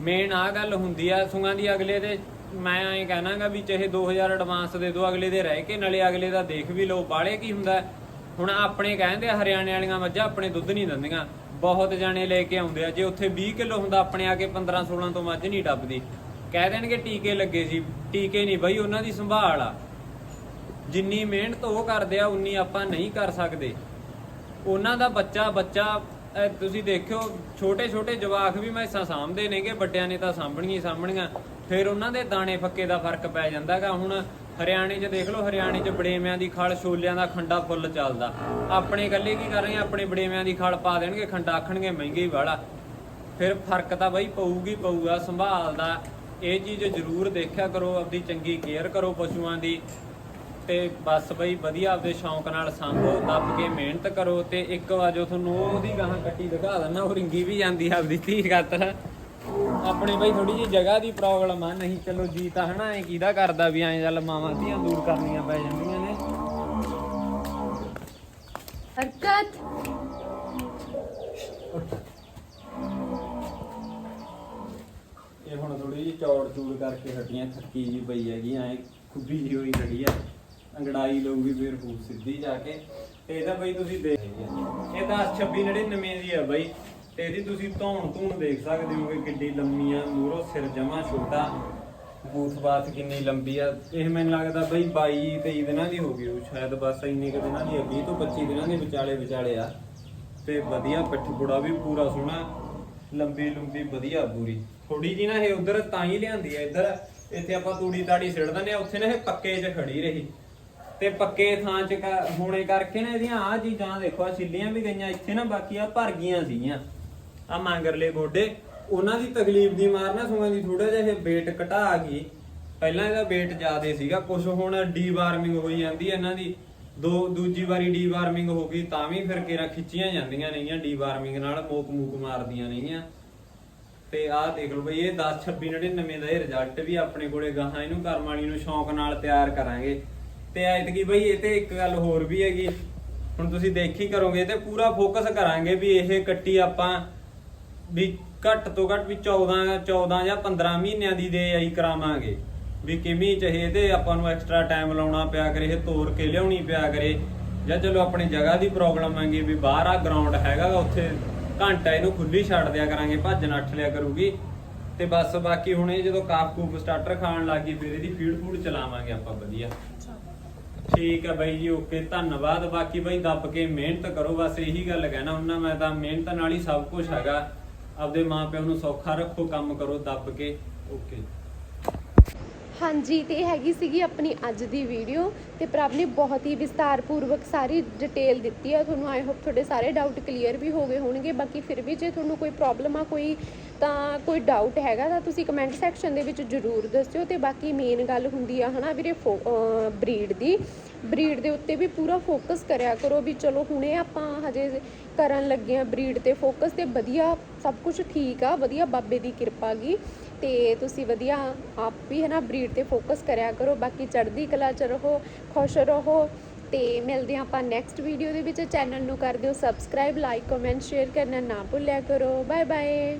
ਮੇਨ ਆ ਗੱਲ ਹੁੰਦੀ ਆ ਸੁਆਂ ਦੀ ਅਗਲੇ ਦੇ, ਮੈਂ ਐਂ ਕਹਿਣਾਗਾ ਵੀ ਚਾਹੇ 2000 ਐਡਵਾਂਸ ਦੇ ਦਿਓ ਅਗਲੇ ਦੇ ਰਹਿ ਕੇ, ਨਾਲੇ ਅਗਲੇ ਦਾ ਦੇਖ ਵੀ ਲਓ ਬਾਲੇ ਕੀ ਹੁੰਦਾ? ਹੁਣ ਆਪਣੇ ਕਹਿੰਦੇ ਹਰਿਆਣੇ ਵਾਲੀਆਂ ਮੱਝਾਂ ਆਪਣੇ ਦੁੱਧ ਨਹੀਂ ਦਿੰਦੀਆਂ। ਬਹੁਤ ਜਾਣੇ ਲੈ ਕੇ ਆਉਂਦੇ ਆ, ਜੇ ਉੱਥੇ 20 ਕਿਲੋ ਹੁੰਦਾ, ਆਪਣੇ ਆ ਕੇ 15 16 ਤੋਂ ਮੱਝ ਨਹੀਂ ਡੱਬਦੀ ਕਹਿ ਦੇਣਗੇ ਟੀਕੇ ਲੱਗੇ ਸੀ, ਟੀਕੇ ਨਹੀਂ ਬਈ, ਉਹਨਾਂ ਦੀ ਸੰਭਾਲ ਆ। ਜਿੰਨੀ ਮਿਹਨਤ ਉਹ ਕਰਦੇ ਆ, ਉਨੀ ਆਪਾਂ ਨਹੀਂ ਕਰ ਸਕਦੇ। ਉਹਨਾਂ ਦਾ ਬੱਚਾ ਬੱਚਾ ਅਹ ਤੁਸੀਂ ਦੇਖਿਓ ਛੋਟੇ ਛੋਟੇ ਜਵਾਕ ਵੀ ਮੈਸਾਂ ਸਾਂਭਦੇ ਨੇਗੇ, ਵੱਡਿਆਂ ਨੇ ਤਾਂ ਸਾਂਭਣੀਆਂ ਹੀ ਸਾਂਭਣੀਆਂ। ਫਿਰ ਉਹਨਾਂ ਦੇ ਦਾਣੇ ਫੱਕੇ ਦਾ ਫ਼ਰਕ ਪੈ ਜਾਂਦਾਗਾ। ਹੁਣ ਹਰਿਆਣੇ 'ਚ ਦੇਖ ਲਓ ਹਰਿਆਣੇ 'ਚ ਬੜੇਵਿਆਂ ਦੀ ਖਲ ਛੋਲਿਆਂ ਦਾ ਖੰਡਾ ਫੁੱਲ ਚੱਲਦਾ। ਆਪਣੇ ਇਕੱਲੇ ਕੀ ਕਰ ਰਹੇ ਆ? ਆਪਣੇ ਬੜੇਵਿਆਂ ਦੀ ਖਲ ਪਾ ਦੇਣਗੇ, ਖੰਡਾ ਆਖਣਗੇ, ਮਹਿੰਗੇ ਹੀ ਵਾਲਾ। ਫਿਰ ਫ਼ਰਕ ਤਾਂ ਬਈ ਪਊਗੀ ਪਊਗਾ ਸੰਭਾਲ ਦਾ ਇਹ ਚੀਜ਼ ਜ਼ਰੂਰ ਦੇਖਿਆ ਕਰੋ, ਆਪਦੀ ਚੰਗੀ ਕੇਅਰ ਕਰੋ ਪਸ਼ੂਆਂ ਦੀ। ਤੇ ਬਸ ਬਈ ਵਧੀਆ ਆਪਦੇ ਸ਼ੌਂਕ ਨਾਲ ਸੰਭੋ ਦੱਬ ਕੇ ਮਿਹਨਤ ਕਰੋ ਤੇ ਇੱਕ ਵਾਰ ਜੋ ਤੁਹਾਨੂੰ ਉਹਦੀ ਗਾਹਾਂ ਕੱਟੀ ਦਿਖਾ ਦਿੰਦਾ ਉਹ ਰਿੰਗੀ ਵੀ ਜਾਂਦੀ ਆ ਆਪਦੀ ਧੀ ਖਾਤਰ। ਆਪਣੇ ਬਈ ਥੋੜੀ ਜਿਹੀ ਜਗ੍ਹਾ ਦੀ ਪ੍ਰੋਬਲਮ ਆ ਨਹੀਂ ਚਲੋ ਜੀ ਤਾਂ ਹਨਾ ਐ ਕਿਹਦਾ ਕਰਦਾ ਵੀ ਐਂ ਚੱਲ ਮਾਵਾਂ ਧੀਆਂ ਦੂਰ ਕਰਨੀਆਂ ਪੈ ਜਾਂਦੀਆਂ ਨੇ। ਹਰਕਤ। ਇਹ ਹੁਣ ਥੋੜੀ ਜਿਹੀ ਚੌੜ ਚੂੜ ਕਰਕੇ ਹੱਡੀਆਂ ਥੱਕੀ ਜੀ ਪਈ ਹੈਗੀ ਐ ਖੁੱਬੀ ਜੀ ਹੋਈ ਖੜੀ ਆ। ਅੰਗੜਾਈ ਲਊਗੀ, ਫਿਰ ਫੂਕ ਸਿੱਧੀ ਜਾ ਕੇ। ਤੇ ਇਹਦਾ ਬਈ ਤੁਸੀਂ ਦੇਖ ਇਹ ਤਾਂ 2699 ਦੀ ਆ ਬਈ। ਤੇ ਇਹਦੀ ਤੁਸੀਂ ਧੌਣ ਧੂਣ ਦੇਖ ਸਕਦੇ ਹੋ ਕਿ ਕਿੱਡੀ ਲੰਮੀ ਆ ਮੂਰੋ ਸਿਰ ਜਮਾ ਛੋਟਾ। ਬੂਥ ਬਾਤ ਕਿੰਨੀ ਲੰਬੀ ਆ। ਇਹ ਮੈਨੂੰ ਲੱਗਦਾ ਬਈ 22 23 ਦਿਨਾਂ ਦੀ ਹੋ ਗਈ ਉਹ ਸ਼ਾਇਦ ਬਸ ਇੰਨੇ ਕੁ ਦਿਨਾਂ ਦੀ ਆ 20 ਤੋਂ 25 ਦਿਨਾਂ ਦੇ ਵਿਚਾਲੇ ਵਿਚਾਲੇ ਆ। ਤੇ ਵਧੀਆ ਪਿੱਠ ਪੁੜਾ ਵੀ ਪੂਰਾ ਸੋਹਣਾ, ਲੰਬੀ ਲੰਬੀ ਵਧੀਆ ਪੂਰੀ ਥੋੜੀ ਜੀ ਨਾ ਇਹ ਉਧਰ ਤਾਂ ਹੀ ਲਿਆਂਦੀ ਆ, ਇੱਧਰ। ਇੱਥੇ ਆਪਾਂ ਤੂੜੀ ਤਾੜੀ ਸਿੱੜ ਦਿੰਦੇ ਆ, ਉੱਥੇ ਨਾ ਇਹ ਪੱਕੇ 'ਚ ਖੜੀ ਰਹੀ। ਤੇ ਪੱਕੇ ਥਾਂ 'ਚ ਕ- ਹੋਣੇ ਕਰਕੇ ਨਾ ਇਹਦੀਆਂ ਆ ਚੀਜ਼ਾਂ ਦੇਖੋ ਆ ਛਿੱਲੀਆਂ ਵੀ ਗਈਆਂ ਇੱਥੇ ਨਾ, ਬਾਕੀ ਆ ਭਰ ਗਈਆਂ ਸੀਗੀਆਂ। ਆ ਮੰਗਰਲੇ ਗੋਡੇ। ਉਹਨਾਂ ਦੀ ਤਕਲੀਫ ਦੀ ਮਾਰ ਨਾ ਸੁਣਨ ਦੀ ਥੋੜਾ ਜਿਹਾ ਇਹ weight ਘਟਾ ਗਈ। ਪਹਿਲਾਂ ਇਹਦਾ weight ਜ਼ਿਆਦੇ ਸੀਗਾ ਕੁਝ ਹੁਣ ਡੀਵਾਰਮਿੰਗ ਹੋਈ ਜਾਂਦੀ ਹੈ ਇਹਨਾਂ ਦੀ। ਦੋ, ਦੂਜੀ ਵਾਰੀ ਡੀਵਾਰਮਿੰਗ ਹੋ ਗਈ, ਤਾਂ ਵੀ ਫਿਰ ਕੇਰਾ ਖਿੱਚੀਆਂ ਜਾਂਦੀਆਂ ਨੇਗੀਆਂ ਡੀਵਾਰਮਿੰਗ ਨਾਲ ਮੋਕ ਮੂਕ ਮਾਰਦੀਆਂ ਨੇਗੀਆਂ। ਤੇ ਆਹ ਦੇਖ ਲਓ ਬਈ, ਇਹ 10 26 99 ਦਾ ਇਹ ਰਿਜ਼ਲਟ ਵੀ ਆਪਣੇ ਕੋਲੇ ਗਾਹਾਂ ਇਹਨੂੰ ਕਰਮ ਵਾਲੀ ਨੂੰ ਸ਼ੌਂਕ ਨਾਲ ਤਿਆਰ ਕਰਾਂਗੇ। ਤੇ ਐਤਕੀ ਬਈ ਇਹ ਤੇ ਇੱਕ ਗੱਲ ਹੋਰ ਵੀ ਹੈਗੀ। ਹੁਣ ਤੁਸੀਂ ਦੇਖੀ ਕਰੋਗੇ ਤੇ ਪੂਰਾ ਫੋਕਸ ਕਰਾਂਗੇ ਵੀ ਇਹ ਕੱਟੀ ਆਪਾਂ ਵੀ ਘੱਟ ਤੋਂ ਘੱਟ ਵੀ 14 14 ਜਾਂ 15 ਮਹੀਨਿਆਂ ਦੀ ਦੇ ਆਈ ਕਰਾਵਾਂਗੇ। ਵੀ ਕਿਵੇਂ ਚਾਹੇ ਤੇ ਆਪਾਂ ਨੂੰ ਐਕਸਟਰਾ ਟਾਈਮ ਲਾਉਣਾ ਪਿਆ ਕਰੇ, ਇਹ ਤੋੜ ਕੇ ਲਿਆਉਣੀ ਪਿਆ ਕਰੇ। ਜਾਂ ਚਲੋ ਆਪਣੀ ਜਗ੍ਹਾ ਦੀ ਪ੍ਰੋਬਲਮ ਆਂਗੀ ਵੀ ਬਾਹਰ ਆ ਗਰਾਊਂਡ ਹੈਗਾ ਉੱਥੇ ਘੰਟਾ ਇਹਨੂੰ ਖੁੱਲੀ ਛੱਡ ਦਿਆ ਕਰਾਂਗੇ, ਭੱਜ ਨੱਠ ਲਿਆ ਕਰੂਗੀ। ਤੇ ਬਸ ਬਾਕੀ ਹੁਣ ਇਹ ਜਦੋਂ ਕਾਫ ਕੂਪ ਸਟਾਰਟਰ ਖਾਣ ਲੱਗੀ ਫਿਰ ਇਹਦੀ ਫੀਡ ਫੂਡ ਚਲਾਵਾਂਗੇ ਆਪਾਂ ਵਧੀਆ। ਠੀਕ ਹੈ ਬਾਈ ਜੀ, ਓਕੇ, ਧੰਨਵਾਦ। ਬਾਕੀ ਬਾਈ, ਦੱਬ ਕੇ ਮਿਹਨਤ ਕਰੋ, ਬਸ ਇਹੀ ਗੱਲ ਕਹਿਣਾ ਹੁੰਦਾ, ਮੈਂ ਤਾਂ ਮਿਹਨਤ ਨਾਲ ਹੀ ਸਭ ਕੁਝ ਹੈਗਾ। ਆਪਦੇ ਮਾਪਿਆਂ ਨੂੰ ਸੌਖਾ ਰੱਖੋ, ਕੰਮ ਕਰੋ, ਦੱਬ ਕੇ। ਓਕੇ। ਹਾਂਜੀ, ਤੇ ਇਹ ਹੈਗੀ ਸੀਗੀ ਆਪਣੀ ਅੱਜ ਦੀ ਵੀਡੀਓ ਤੇ ਪ੍ਰਭ ਨੇ ਬਹੁਤ ਹੀ ਵਿਸਤਾਰਪੂਰਵਕ ਸਾਰੀ ਡਿਟੇਲ ਦਿੱਤੀ ਆ ਤੁਹਾਨੂੰ ਆਈ ਹੋਪ ਤੁਹਾਡੇ ਸਾਰੇ ਡਾਊਟ ਕਲੀਅਰ ਵੀ ਹੋ ਗਏ ਹੋਣਗੇ। ਬਾਕੀ ਫਿਰ ਵੀ ਜੇ ਤੁਹਾਨੂੰ ਕੋਈ ਪ੍ਰੋਬਲਮ ਆ, ਕੋਈ ਤਾਂ ਕੋਈ ਡਾਊਟ ਹੈਗਾ ਤਾਂ ਤੁਸੀਂ ਕਮੈਂਟ ਸੈਕਸ਼ਨ ਦੇ ਵਿੱਚ ਜਰੂਰ ਦੱਸਿਓ। ਤੇ ਬਾਕੀ ਮੇਨ ਗੱਲ ਹੁੰਦੀ ਆ ਹਨਾ ਵੀਰੇ ਬਰੀਡ ਦੀ। ਬਰੀਡ ਦੇ ਉੱਤੇ ਵੀ ਪੂਰਾ ਫੋਕਸ ਕਰਿਆ ਕਰੋ ਵੀ ਚਲੋ ਹੁਣੇ ਆਪਾਂ ਹਜੇ ਕਰਨ ਲੱਗੇ ਆ ਬਰੀਡ ਤੇ ਫੋਕਸ ਤੇ ਵਧੀਆ ਸਭ ਕੁਝ ਠੀਕ ਆ, ਵਧੀਆ ਬਾਬੇ ਦੀ ਕਿਰਪਾ ਗਈ ਤੇ ਤੁਸੀਂ ਵਧੀਆ ਆਪ ਵੀ ਹੈ ਨਾ ਬਰੀਡ ਤੇ ਫੋਕਸ ਕਰਿਆ ਕਰੋ, ਬਾਕੀ ਚੜ੍ਹਦੀ ਕਲਾ ਚ ਰਹੋ, ਖੁਸ਼ ਰਹੋ ਤੇ ਮਿਲਦੇ ਹਾਂ ਆਪਾਂ ਨੈਕਸਟ ਵੀਡੀਓ ਦੇ ਵਿੱਚ। ਚੈਨਲ ਨੂੰ ਕਰ ਦਿਓ ਸਬਸਕ੍ਰਾਈਬ ਲਾਈਕ ਕਮੈਂਟ ਸ਼ੇਅਰ ਕਰਨਾ ਨਾ ਭੁੱਲਿਆ ਕਰੋ। Bye bye